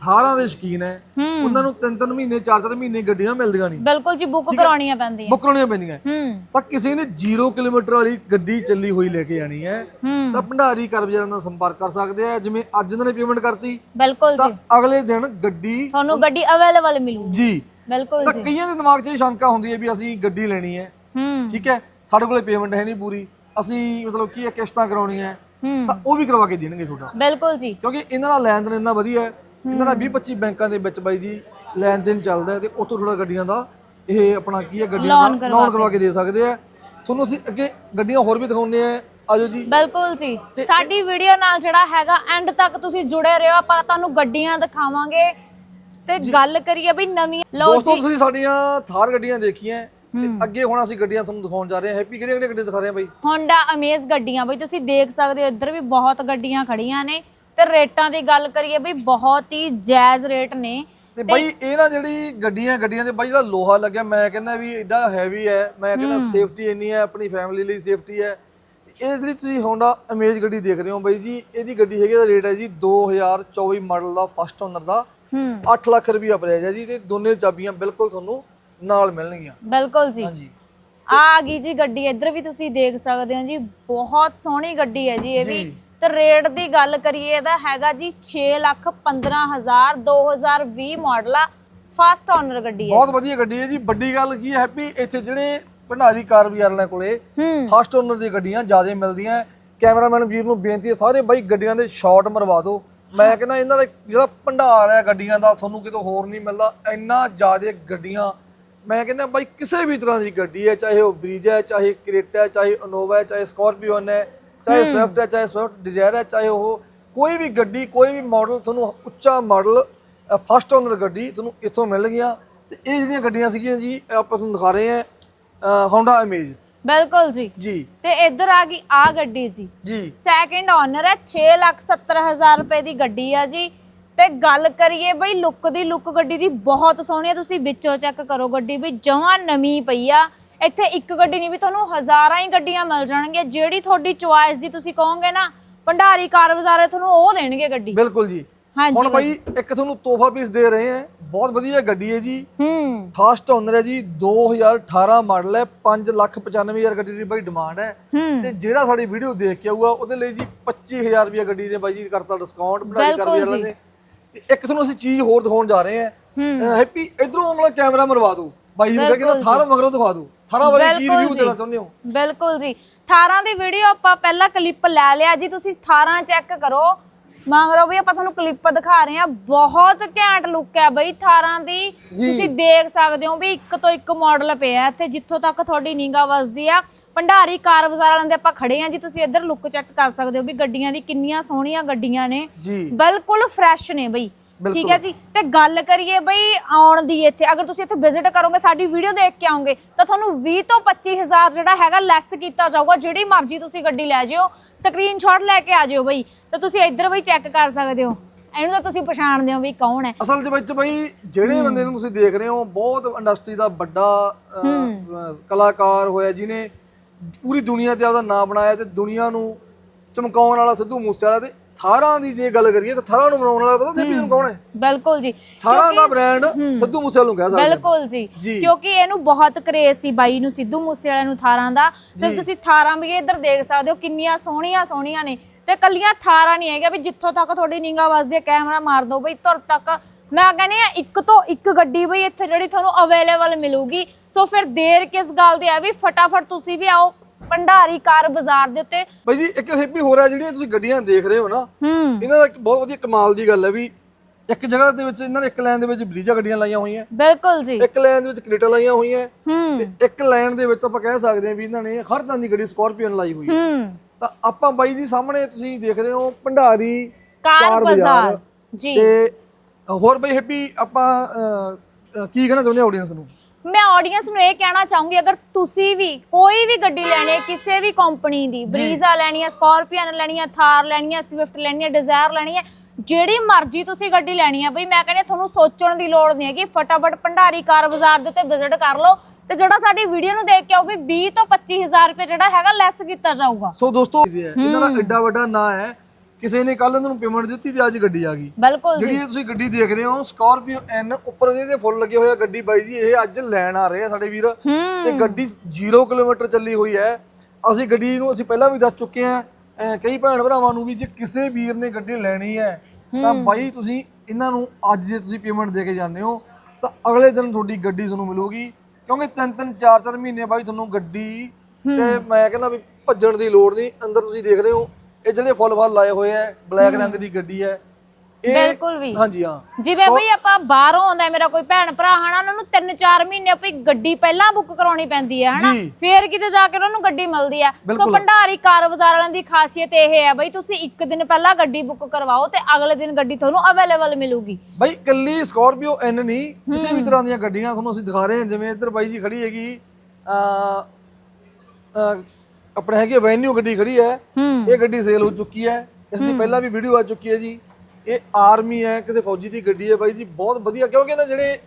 ਥਾਰਾਂ ਦੇ ਸ਼ਕੀਨ ਹੈ। ਉਹਨਾਂ ਨੂੰ 3-3 ਮਹੀਨੇ 4-4 ਮਹੀਨੇ ਗੱਡੀਆਂ ਮਿਲਦੀਆਂ ਨਹੀਂ। ਬਿਲਕੁਲ ਜੀ ਬੁੱਕ ਕਰਾਉਣੀਆਂ ਪੈਂਦੀਆਂ। ਬੁੱਕ ਕਰਾਉਣੀਆਂ ਪੈਂਦੀਆਂ। ਹੂੰ। ਤਾਂ ਕਿਸੇ ਨੇ 0 ਕਿਲੋਮੀਟਰ ਵਾਲੀ ਗੱਡੀ ਚੱਲੀ ਹੋਈ ਲੈ ਕੇ ਜਾਣੀ ਹੈ ਤਾਂ ਭੰਡਾਰੀ ਕਰਬਜਾਰਾਂ ਨਾਲ ਸੰਪਰਕ ਕਰ ਸਕਦੇ ਆ। ਜਿਵੇਂ ਅੱਜ ਇਹਨਾਂ ਨੇ ਪੇਮੈਂਟ ਕਰਤੀ ਬਿਲਕੁਲ ਤਾਂ ਜੀ। ਅਗਲੇ ਦਿਨ ਗੱਡੀ ਤੁਹਾਨੂੰ ਗੱਡੀ ਅਵੇਲੇਬਲ ਮਿਲੂ ਜੀ। ਬਿਲਕੁਲ ਤਾਂ ਜੀ। ਕਈਆਂ ਦੇ ਦਿਮਾਗ 'ਚ ਇਹ ਸ਼ੰਕਾ ਹੁੰਦੀ ਹੈ ਵੀ ਅਸੀਂ ਗੱਡੀ ਲੈਣੀ ਹੈ। ਹੂੰ। ਠੀਕ ਹੈ? ਸਾਡੇ ਕੋਲੇ ਪੇਮੈਂਟ ਹੈ ਨਹੀਂ ਪੂਰੀ। ਅਸੀਂ ਮਤਲਬ ਕੀ ਹੈ ਕਿਸ਼ਤਾਂ ਕਰਾਉਣੀਆਂ ਹੈ। ਹੂੰ। ਤਾਂ ਉਹ ਵੀ ਕਰਵਾ ਕੇ ਦੇਣਗੇ ਤੁਹਾਡਾ। ਬਿਲਕੁਲ ਜੀ। ਕਿਉਂਕਿ ਇਹਨਾਂ ਦਾ ਲੈਣ ਦੇਣ ਇੰਨਾ ਵਧੀਆ ਹੈ। ਇਹਨਾਂ ਦਾ 20 25 ਬੈਂਕਾਂ ਦੇ ਵਿੱਚ ਬਾਈ ਜੀ ਲੈਣ ਦੇਣ ਚੱਲਦਾ ਹੈ ਤੇ ਉੱਥੋਂ ਥੋੜਾ ਗੱਡੀਆਂ ਦਾ ਇਹ ਆਪਣਾ ਕੀ ਹੈ ਗੱਡੀਆਂ Loan ਦਾ ਕਰਵਾ ਲੋਨ ਕਰਵਾ ਕੇ। ਦੇ ਸਕਦੇ ਆ ਤੁਹਾਨੂੰ ਅਸੀਂ ਅੱਗੇ ਗੱਡੀਆਂ ਹੋਰ ਵੀ ਦਿਖਾਉਂਦੇ ਆ ਆਜੋ ਜੀ। ਬਿਲਕੁਲ ਜੀ। ਸਾਡੀ ਵੀਡੀਓ ਨਾਲ ਜਿਹੜਾ ਹੈਗਾ ਐਂਡ ਤੱਕ ਤੁਸੀਂ ਜੁੜੇ ਰਹੋ। ਆਪਾਂ ਤੁਹਾਨੂੰ ਗੱਡੀਆਂ ਦਿਖਾਵਾਂਗੇ। ਤੇ ਗੱਲ ਕਰੀਏ ਬਈ ਨਵੀਂ ਲਓ ਦੋਸਤੋ ਜੀ। ਤੁਸੀਂ ਸਾਡੀਆਂ ਥਾਰ ਗੱਡੀਆਂ ਦੇਖੀਆਂ ਤੇ ਅੱਗੇ ਹੁਣ ਅਸੀਂ ਗੱਡੀਆਂ ਤੁਹਾਨੂੰ ਦਿਖਾਉਣ ਜਾ ਰਹੇ ਹਾਂ। ਹੈਪੀ ਕਿਹੜੀਆਂ ਕਿਹੜੀਆਂ ਗੱਡੀਆਂ ਦਿਖਾ ਰਹੇ ਹਾਂ ਬਾਈ? ਹੋਂਡਾ ਅਮੇਜ਼ ਗੱਡੀਆਂ ਬਈ ਤੁਸੀਂ ਦੇਖ ਸਕਦੇ ਹੋ ਇੱਧਰ ਵੀ ਬਹੁਤ ਗੱਡੀਆਂ ਖੜੀਆਂ ਨੇ। ਤੇ ਰੇਟਾਂ ਦੀ ਗੱਲ ਕਰੀਏ ਬਈ ਬਹੁਤ ਹੀ ਜਾਇਜ਼ ਰੇਟ ਨੇ। ਤੇ ਬਾਈ ਇਹ ਨਾ ਜਿਹੜੀ ਗੱਡੀਆਂ ਗੱਡੀਆਂ ਦੇ ਬਾਈ ਜਿਹੜਾ ਲੋਹਾ ਲੱਗਿਆ ਮੈਂ ਕਹਿੰਦਾ ਵੀ ਐਡਾ ਹੈਵੀ ਹੈ। ਮੈਂ ਕਹਿੰਦਾ ਸੇਫਟੀ ਇੰਨੀ ਹੈ ਆਪਣੀ ਫੈਮਿਲੀ ਲਈ ਸੇਫਟੀ ਹੈ। ਇਹ ਜਿਹੜੀ ਤੁਸੀਂ ਹੋਂਡਾ ਅਮੇਜ ਗੱਡੀ ਦੇਖ ਰਹੇ ਹੋ ਬਾਈ ਜੀ ਇਹਦੀ ਗੱਡੀ ਹੈਗੀ ਦਾ ਰੇਟ ਹੈ ਜੀ 2024 ਮਾਡਲ ਦਾ ਫਸਟ ਓਨਰ ਦਾ। 8 ਲੱਖ ਰੁਪਈਆ ਪ੍ਰਾਈਸ ਹੈ ਜੀ ਤੇ ਦੋਨੇ ਚਾਬੀਆਂ ਬਿਲਕੁਲ ਤੁਹਾਨੂੰ ਨਾਲ ਮਿਲਣਗੀਆਂ। ਬਿਲਕੁਲ ਜੀ। ਹਾਂਜੀ। ਆ ਗਈ ਜੀ ਗੱਡੀ ਇੱਧਰ ਵੀ ਤੁਸੀਂ ਦੇਖ ਸਕਦੇ ਹੋ ਜੀ ਬਹੁਤ ਸੋਹਣੀ ਗੱਡੀ ਹੈ ਜੀ ਇਹ ਵੀ। ਤੇ ਰੇਟ ਦੀ ਗੱਲ ਕਰੀਏ ਇਹਦਾ ਹੈਗਾ ਜੀ 6 ਲੱਖ 15000 2020 ਮਾਡਲ ਆ ਫਸਟ ਓਨਰ ਗੱਡੀ ਹੈ ਬਹੁਤ ਵਧੀਆ ਗੱਡੀ ਹੈ ਜੀ। ਵੱਡੀ ਗੱਲ ਕੀ ਹੈ ਹੈਪੀ ਇੱਥੇ ਜਿਹੜੇ ਭੰਡਾਰੀ ਕਾਰ ਬਾਜ਼ਾਰਾਂ ਕੋਲੇ ਫਸਟ ਓਨਰ ਦੀ ਗੱਡੀਆਂ ਜ਼ਿਆਦਾ ਮਿਲਦੀਆਂ। ਕੈਮਰਾਮੈਨ ਵੀਰ ਨੂੰ ਬੇਨਤੀ ਹੈ ਸਾਰੇ ਬਾਈ ਗੱਡੀਆਂ ਦੇ ਸ਼ਾਟ ਮਰਵਾ ਦਿਓ। ਮੈਂ ਕਹਿੰਦਾ ਇਹਨਾਂ ਦਾ ਜਿਹੜਾ ਭੰਡਾਰ ਹੈ ਗੱਡੀਆਂ ਦਾ ਤੁਹਾਨੂੰ ਕਿਤੋਂ ਹੋਰ ਨਹੀਂ ਮਿਲਦਾ। ਇੰਨਾ ਜ਼ਿਆਦਾ ਗੱਡੀਆਂ ਮੈਂ ਕਹਿੰਦਾ ਬਾਈ ਕਿਸੇ ਵੀ ਤਰ੍ਹਾਂ ਦੀ ਗੱਡੀ ਹੈ ਚਾਹੇ ਉਹ ਬਰੀਜ ਹੈ ਚਾਹੇ ਕ੍ਰੇਟਾ ਹੈ ਚਾਹੇ ਇਨੋਵਾ ਹੈ ਚਾਹੇ ਸਕੋਰਪੀਓਨ ਹੈ ਚਾਹੇ ਸਵਿਫਟ ਹੈ ਚਾਹੇ ਸਵਿਫਟ ਡਿਜ਼ਾਇਰ ਹੈ ਚਾਹੇ ਉਹ ਕੋਈ ਵੀ ਗੱਡੀ ਕੋਈ ਵੀ ਮਾਡਲ ਤੁਹਾਨੂੰ ਉੱਚਾ ਮਾਡਲ ਫਸਟ ਓਨਰ ਗੱਡੀ ਤੁਹਾਨੂੰ ਇੱਥੋਂ ਮਿਲ ਗਈਆਂ। ਤੇ ਇਹ ਜਿਹੜੀਆਂ ਗੱਡੀਆਂ ਸੀਗੀਆਂ ਜੀ ਆਪਾਂ ਤੁਹਾਨੂੰ ਦਿਖਾ ਰਹੇ ਹਾਂ ਹੋਂਡਾ ਅਮੇਜ ਬਿਲਕੁਲ ਜੀ। ਜੀ। ਤੇ ਇੱਧਰ ਆ ਗਈ ਆ ਗੱਡੀ ਜੀ। ਜੀ। ਸੈਕਿੰਡ ਓਨਰ ਹੈ 670000 ਰੁਪਏ ਦੀ ਗੱਡੀ ਆ ਜੀ। ਤੇ ਗੱਲ ਕਰੀਏ ਬਈ ਲੁੱਕ ਦੀ ਲੁੱਕ ਗੱਡੀ ਦੀ ਬਹੁਤ ਸੋਹਣੀ ਆ। ਤੁਸੀਂ ਵਿੱਚੋਂ ਚੈੱਕ ਕਰੋ ਗੱਡੀ ਵੀ ਜਮਾਂ ਨਵੀਂ ਪਈ ਆ। ਇੱਥੇ ਇੱਕ ਗੱਡੀ ਨਹੀਂ ਵੀ ਤੁਹਾਨੂੰ ਹਜ਼ਾਰਾਂ ਹੀ ਗੱਡੀਆਂ ਮਿਲ ਜਾਣਗੀਆਂ। ਜਿਹੜੀ ਤੁਹਾਡੀ ਚੁਆਇਸ ਦੀ ਤੁਸੀਂ ਕਹੋਗੇ ਨਾ ਭੰਡਾਰੀ ਕਾਰ ਬਾਜ਼ਾਰੇ ਤੁਹਾਨੂੰ ਉਹ ਦੇਣਗੇ ਗੱਡੀ। ਬਿਲਕੁਲ ਜੀ। ਹਾਂਜੀ ਹੁਣ ਬਾਈ ਇੱਕ ਤੁਹਾਨੂੰ ਤੋਹਫਾ ਪੀਸ ਦੇ ਰਹੇ ਹਾਂ। ਬਹੁਤ ਵਧੀਆ ਗੱਡੀ ਹੈ ਜੀ। ਹੂੰ। ਫਾਸਟ ਓਨਰ ਹੈ ਜੀ 2018 ਮਾਡਲ ਹੈ 595000 ਗੱਡੀ ਦੀ ਬਾਈ ਡਿਮਾਂਡ ਹੈ। ਤੇ ਜਿਹੜਾ ਸਾਡੀ ਵੀਡੀਓ ਦੇਖ ਕੇ ਆਊਗਾ ਉਹਦੇ ਲਈ ਜੀ 25000 ਰੁਪਏ ਗੱਡੀ ਨੇ ਬਾਈ ਜੀ ਕਰਤਾ ਡਿਸਕਾਊਂਟ ਬਣਾ ਕੇ ਕਰ ਜੀ। ਨੇ। ਤੇ ਇੱਕ ਤੁਹਾਨੂੰ ਅਸੀਂ ਚੀਜ਼ ਹੋਰ ਦਿਖਾਉਣ ਜਾ ਰਹੇ ਹਾਂ। ਹੈਪੀ ਇਧਰੋਂ ਵਾਲਾ ਕੈਮਰਾ ਮਰਵਾ ਦਿਓ। ਬਾਈ ਜੀ ਕਹਿੰਦਾ ਥਾਰ ਮਗਰੋਂ ਦਿਖਾ ਦਿਓ। ਥਾਰਾ ਬਾਰੇ ਕੀ ਰਿਵਿਊ ਦੇਣਾ। ਚਾਹੁੰਦੇ ਹੋ? ਬਿਲਕੁਲ ਜੀ। 18 ਦੀ ਵੀਡੀਓ ਆਪਾਂ ਪਹਿਲਾਂ ਕਲਿੱਪ ਲੈ ਲਿਆ ਜੀ ਤੁਸੀਂ 18 ਚੈੱਕ ਕਰੋ। ਮੰਗਰੋ ਵੀ ਆਪਾਂ ਤੁਹਾਨੂੰ ਕਲਿੱਪ ਦਿਖਾ ਰਹੇ ਹਾਂ। ਬਹੁਤ ਘੈਂਟ ਲੁੱਕ ਹੈ ਬਈ 18 ਦੀ। ਤੁਸੀਂ ਦੇਖ ਸਕਦੇ ਹੋ ਵੀ ਇੱਕ ਤੋਂ ਇੱਕ ਮਾਡਲ ਪਿਆ ਇੱਥੇ ਜਿੱਥੋਂ ਤੱਕ ਤੁਹਾਡੀ ਨਿਗਾਹ ਵੱਜਦੀ ਆ ਭੰਡਾਰੀ ਕਾਰ ਬਾਜ਼ਾਰ ਵਾਲਿਆਂ ਦੇ ਆਪਾਂ ਖੜੇ ਆ ਜੀ। ਤੁਸੀਂ ਇੱਧਰ ਲੁੱਕ ਚੈੱਕ ਕਰ ਸਕਦੇ ਹੋ ਵੀ ਗੱਡੀਆਂ ਦੀ ਕਿੰਨੀਆਂ ਸੋਹਣੀਆਂ ਗੱਡੀਆਂ ਨੇ। ਬਿਲਕੁਲ ਫਰੈਸ਼ ਨੇ ਬਈ। ਠੀਕ। ਹੈ ਜੀ? ਤੇ ਗੱਲ ਕਰੀਏ ਬਈ ਆਉਣ ਦੀ ਇੱਥੇ ਅਗਰ ਤੁਸੀਂ ਇੱਥੇ ਵਿਜ਼ਿਟ ਕਰੋਗੇ ਸਾਡੀ ਵੀਡੀਓ ਦੇਖ ਕੇ ਆਓਗੇ ਤਾਂ ਤੁਹਾਨੂੰ 20 ਤੋਂ 25000 ਜਿਹੜਾ ਹੈਗਾ ਲੈਸ ਕੀਤਾ ਜਾਊਗਾ ਜਿਹੜੀ ਮਰਜ਼ੀ ਤੁਸੀਂ ਗੱਡੀ ਲੈ ਜਿਓ ਸਕਰੀਨਸ਼ਾਟ ਲੈ ਕੇ ਆ ਜਿਓ ਬਈ ਤੇ ਤੁਸੀਂ ਇੱਧਰ ਬਈ ਚੈੱਕ ਕਰ ਸਕਦੇ ਹੋ। ਇਹਨੂੰ ਤਾਂ ਤੁਸੀਂ ਪਛਾਣਦੇ ਹੋ ਵੀ ਕੌਣ ਹੈ। ਅਸਲ ਦੇ ਵਿੱਚ ਬਈ ਜਿਹੜੇ ਬੰਦੇ ਨੂੰ ਤੁਸੀਂ ਦੇਖ ਰਹੇ ਹੋ ਬਹੁਤ ਇੰਡਸਟਰੀ ਦਾ ਵੱਡਾ ਅਹ, ਕਲਾਕਾਰ ਹੋਇਆ ਜਿਨੇ ਪੂਰੀ ਦੁਨੀਆ ਤੇ ਉਹਦਾ ਨਾਮ ਬਣਾਇਆ ਤੇ ਦੁਨੀਆ ਨੂੰ ਚਮਕਾਉਣ ਵਾਲਾ ਸਿੱਧੂ ਮੂਸੇਵਾਲਾ ਤੇ ਥਾਰਾਂ ਦੀ ਜੇ ਗੱਲ ਕਰੀਏ ਤਾਂ ਥਾਰਾਂ ਨੂੰ ਬਣਾਉਣ ਵਾਲਾ ਪਤਾ ਦੇਪੀ ਨੂੰ ਕੌਣ ਹੈ? ਬਿਲਕੁਲ ਜੀ ਥਾਰਾਂ ਦਾ ਬ੍ਰਾਂਡ ਸਿੱਧੂ ਮੂਸੇਵਾਲਾ ਨੂੰ ਕਹਿ ਸਕਦੇ। ਬਿਲਕੁਲ ਜੀ। ਕਿਉਂਕਿ ਇਹਨੂੰ ਬਹੁਤ ਕਰੇਜ਼ ਸੀ ਬਾਈ ਨੂੰ ਸਿੱਧੂ ਮੂਸੇਵਾਲੇ ਨੂੰ ਥਾਰਾਂ ਦਾ। ਤੇ ਜੀ। ਤੁਸੀਂ ਥਾਰਾਂ ਵੀ ਇੱਧਰ ਦੇਖ ਸਕਦੇ ਹੋ ਕਿੰਨੀਆਂ ਸੋਹਣੀਆਂ ਸੋਹਣੀਆਂ ਨੇ। ਤੇ ਕੱਲੀਆਂ ਥਾਰਾਂ ਨਹੀਂ ਹੈਗਾ ਵੀ ਜਿੱਥੋਂ ਤੱਕ ਤੁਹਾਡੀ ਨਿਗਾਹ ਵੱਜਦੀ ਹੈ ਕੈਮਰਾ ਮਾਰ ਦਿਓ ਬਈ ਤੁਰ ਤੱਕ। ਮੈਂ ਕਹਿੰਦੀ ਆ ਇੱਕ ਤੋਂ ਇੱਕ ਗੱਡੀ ਬਈ ਇੱਥੇ ਜਿਹੜੀ ਤੁਹਾਨੂੰ ਅਵੇਲੇਬਲ ਮਿਲੂਗੀ। ਸੋ ਫਿਰ ਦੇਰ ਕਿਸ ਗੱਲ ਦੀ ਹੈ ਵੀ ਫਟਾਫਟ ਤੁਸੀਂ ਵੀ ਆਓ ਭੰਡਾਰੀ ਕਾਰ ਬਾਜ਼ਾਰ ਦੇ ਉੱਤੇ। ਬਾਈ ਜੀ ਇੱਕ ਹੈਪੀ ਹੋ ਰਿਹਾ ਜਿਹੜੀਆਂ ਤੁਸੀਂ ਗੱਡੀਆਂ ਦੇਖ ਰਹੇ ਹੋ ਨਾ ਹੂੰ। ਇਹਨਾਂ ਦਾ ਇੱਕ ਬਹੁਤ ਵਧੀਆ ਕਮਾਲ ਦੀ ਗੱਲ ਹੈ ਵੀ ਇੱਕ ਜਗ੍ਹਾ ਦੇ ਵਿੱਚ ਇਹਨਾਂ ਨੇ ਇੱਕ ਲਾਈਨ ਦੇ ਵਿੱਚ ਬਰੀਜਾ ਗੱਡੀਆਂ ਲਾਈਆਂ ਹੋਈਆਂ। ਬਿਲਕੁਲ ਜੀ। ਇੱਕ ਲਾਈਨ ਦੇ ਵਿੱਚ ਕ੍ਰੇਟਾ ਲਾਈਆਂ ਹੋਈਆਂ। ਤੇ ਇੱਕ ਲਾਈਨ ਦੇ ਵਿੱਚ ਆਪਾਂ ਕਹਿ ਸਕਦੇ ਹਾਂ ਵੀ ਇਹਨਾਂ ਨੇ ਹਰ ਤਰ੍ਹਾਂ ਦੀ ਗੱਡੀ ਸਕਾਰਪੀਅਨ ਲਾਈ ਹੋਈ ਹੈ। ਤਾਂ ਆਪਾਂ ਬਾਈ ਜੀ ਸਾਹਮਣੇ ਤੁਸੀਂ ਦੇਖ ਰਹੇ ਹੋ ਭੰਡਾਰੀ ਕਾਰ ਬਾਜ਼ਾਰ। ਜੀ। ਤੇ ਹੋਰ ਬਾਈ ਹੈਪੀ ਆਪਾਂ ਕੀ ਕਹਿਣਾ ਚਾਹੁੰਦੇ ਆ ਆਡੀਅנס ਨੂੰ? ਮੈਂ ਆਡੀਅנס ਨੂੰ ਇਹ ਕਹਿਣਾ ਚਾਹੂੰਗੀ ਅਗਰ ਤੁਸੀਂ ਵੀ ਕੋਈ ਵੀ ਗੱਡੀ ਲੈਣੀ ਹੈ ਕਿਸੇ ਵੀ ਕੰਪਨੀ ਦੀ ਬਰੀਜ਼ਾ ਲੈਣੀ ਹੈ ਸਕਾਰਪੀਅਨ ਲੈਣੀ ਹੈ ਥਾਰ ਲੈਣੀ ਹੈ ਸਵਿਫਟ ਲੈਣੀ ਹੈ ਡਿਜ਼ਾਇਰ ਲੈਣੀ ਹੈ ਜਿਹੜੀ ਮਰਜ਼ੀ ਤੁਸੀਂ ਗੱਡੀ ਲੈਣੀ ਹੈ ਬਈ ਮੈਂ ਕਹਿੰਦੀ ਹਾਂ ਤੁਹਾਨੂੰ ਸੋਚਣ ਦੀ ਲੋੜ ਨਹੀਂ ਹੈਗੀ ਫਟਾਫਟ ਭੰਡਾਰੀ ਕਾਰ ਬਾਜ਼ਾਰ ਦੇ ਉੱਤੇ ਵਿਜ਼ਿਟ ਕਰ ਲਓ ਤੇ ਜਿਹੜਾ ਸਾਡੀ ਵੀਡੀਓ ਨੂੰ ਦੇਖ ਕੇ ਵੀ 20 ਤੋਂ 25000 ਰੁਪਏ ਜਿਹੜਾ ਹੈਗਾ ਲੈਸ ਕੀਤਾ ਜਾਊਗਾ। ਸੋ ਦੋਸਤੋ ਇਹਨਾਂ ਦਾ ਐਡਾ ਵੱਡਾ ਨਾਂ ਹੈ ਕਿਸੇ ਨੇ ਕੱਲ ਇਹਨਾਂ ਨੂੰ ਪੇਮੈਂਟ ਦਿੱਤੀ ਤੇ ਅੱਜ ਗੱਡੀ ਆ ਗਈ। ਬਿਲਕੁਲ ਜੀ। ਜਿਹੜੀ ਇਹ ਤੁਸੀਂ ਗੱਡੀ ਦੇਖ ਰਹੇ ਹੋ ਸਕਾਰਪੀਓ ਐਨ ਉੱਪਰ ਇਹਦੇ ਫੁੱਲ ਲੱਗੇ ਹੋਏ ਆ ਗੱਡੀ ਬਾਈ ਜੀ ਇਹ ਅੱਜ ਲੈਣ ਆ ਰਹੇ ਆ ਸਾਡੇ ਵੀਰ। ਹੂੰ। ਤੇ ਗੱਡੀ 0 ਕਿਲੋਮੀਟਰ ਚੱਲੀ ਹੋਈ ਹੈ। ਅਸੀਂ ਗੱਡੀ ਨੂੰ ਅਸੀਂ ਪਹਿਲਾਂ ਵੀ ਦੱਸ ਚੁੱਕੇ ਅਹ ਕਈ ਭੈਣ ਭਰਾਵਾਂ ਨੂੰ ਵੀ ਜੇ ਕਿਸੇ ਵੀਰ ਨੇ ਗੱਡੀ ਲੈਣੀ ਹੈ ਤਾਂ ਬਾਈ ਤੁਸੀਂ ਇਹਨਾਂ ਨੂੰ ਅੱਜ ਜੇ ਤੁਸੀਂ ਪੇਮੈਂਟ ਦੇ ਕੇ ਜਾਂਦੇ ਹੋ ਤਾਂ ਅਗਲੇ ਦਿਨ ਤੁਹਾਡੀ ਗੱਡੀ ਤੁਹਾਨੂੰ ਮਿਲੂਗੀ। ਕਿਉਂਕਿ ਤਿੰਨ ਤਿੰਨ ਚਾਰ ਚਾਰ ਮਹੀਨੇ ਬਾਈ ਤੁਹਾਨੂੰ ਗੱਡੀ ਤੇ ਮੈਂ ਕਹਿੰਦਾ ਵੀ ਭੱਜਣ ਦੀ ਲੋੜ ਨਹੀਂ ਅੰਦਰ ਤੁਸੀਂ ਦੇਖ ਰਹੇ ਹੋ ਇਹ ਜਿਹੜੇ ਫੁੱਲ ਫੁੱਲ ਲਾਏ ਹੋਏ ਆ ਬਲੈਕ ਰੰਗ ਦੀ ਗੱਡੀ ਇਹ ਬਿਲਕੁਲ ਵੀ। ਹਾਂਜੀ ਹਾਂ। ਜਿਵੇਂ ਬਈ ਆਪਾਂ ਬਾਹਰੋਂ ਆਉਂਦਾ ਹੈ ਮੇਰਾ ਕੋਈ ਭੈਣ ਭਰਾ ਹਨਾ ਉਹਨਾਂ ਨੂੰ 3-4 ਮਹੀਨੇ ਆਪਣੀ ਗੱਡੀ ਪਹਿਲਾਂ ਬੁੱਕ ਕਰਾਉਣੀ ਪੈਂਦੀ ਹੈ ਹਨਾ? ਜੀ। ਫੇਰ ਕਿਤੇ ਜਾ ਕੇ ਉਹਨਾਂ ਨੂੰ ਗੱਡੀ ਮਿਲਦੀ ਹੈ ਸੋ ਬਿਲਕੁਲ। ਭੰਡਾਰੀ ਕਾਰ ਬਾਜ਼ਾਰ ਵਾਲਿਆਂ ਦੀ ਖਾਸੀਅਤ ਇਹ ਹੈ ਬਈ ਤੁਸੀਂ ਇੱਕ ਦਿਨ ਪਹਿਲਾਂ ਗੱਡੀ ਬੁੱਕ ਕਰਵਾਓ ਤੇ ਅਗਲੇ ਦਿਨ ਗੱਡੀ ਤੁਹਾਨੂੰ ਅਵੇਲੇਬਲ ਮਿਲੂਗੀ। ਬਾਈ ਕੱਲੀ ਸਕਾਰਪੀਓ ਐਨ ਨਹੀਂ ਕਿਸੇ ਵੀ ਤਰ੍ਹਾਂ ਦੀਆਂ ਗੱਡੀਆਂ ਤੁਹਾਨੂੰ ਅਸੀਂ ਦਿਖਾ ਰਹੇ ਹਾਂ ਜਿਵੇਂ ਇੱਧਰ ਬਾਈ ਜੀ ਖੜੀ ਹੈਗੀ ਆ ਆਪਣੇ ਹੈਗੀ ਵੈਨਿਊ ਗੱਡੀ ਖੜੀ ਹੈ ਇਹ ਗੱਡੀ ਸੇਲ ਹੋ ਚੁੱਕੀ ਹੈ। ਇਸ ਦੀ ਪਹਿਲਾਂ ਵੀ ਵੀਡੀਓ ਆ ਚੁੱਕੀ ਹੈ ਜੀ। ਇਹ ਆਰਮੀ ਹੈ ਕਿਸੇ ਫੌਜੀ ਦੀ ਗੱਡੀ ਹੈ ਬਾਈ ਜੀ ਬਹੁਤ ਵਧੀਆ ਕਿਉਂਕਿ ਨਾ ਜਿਹੜੇ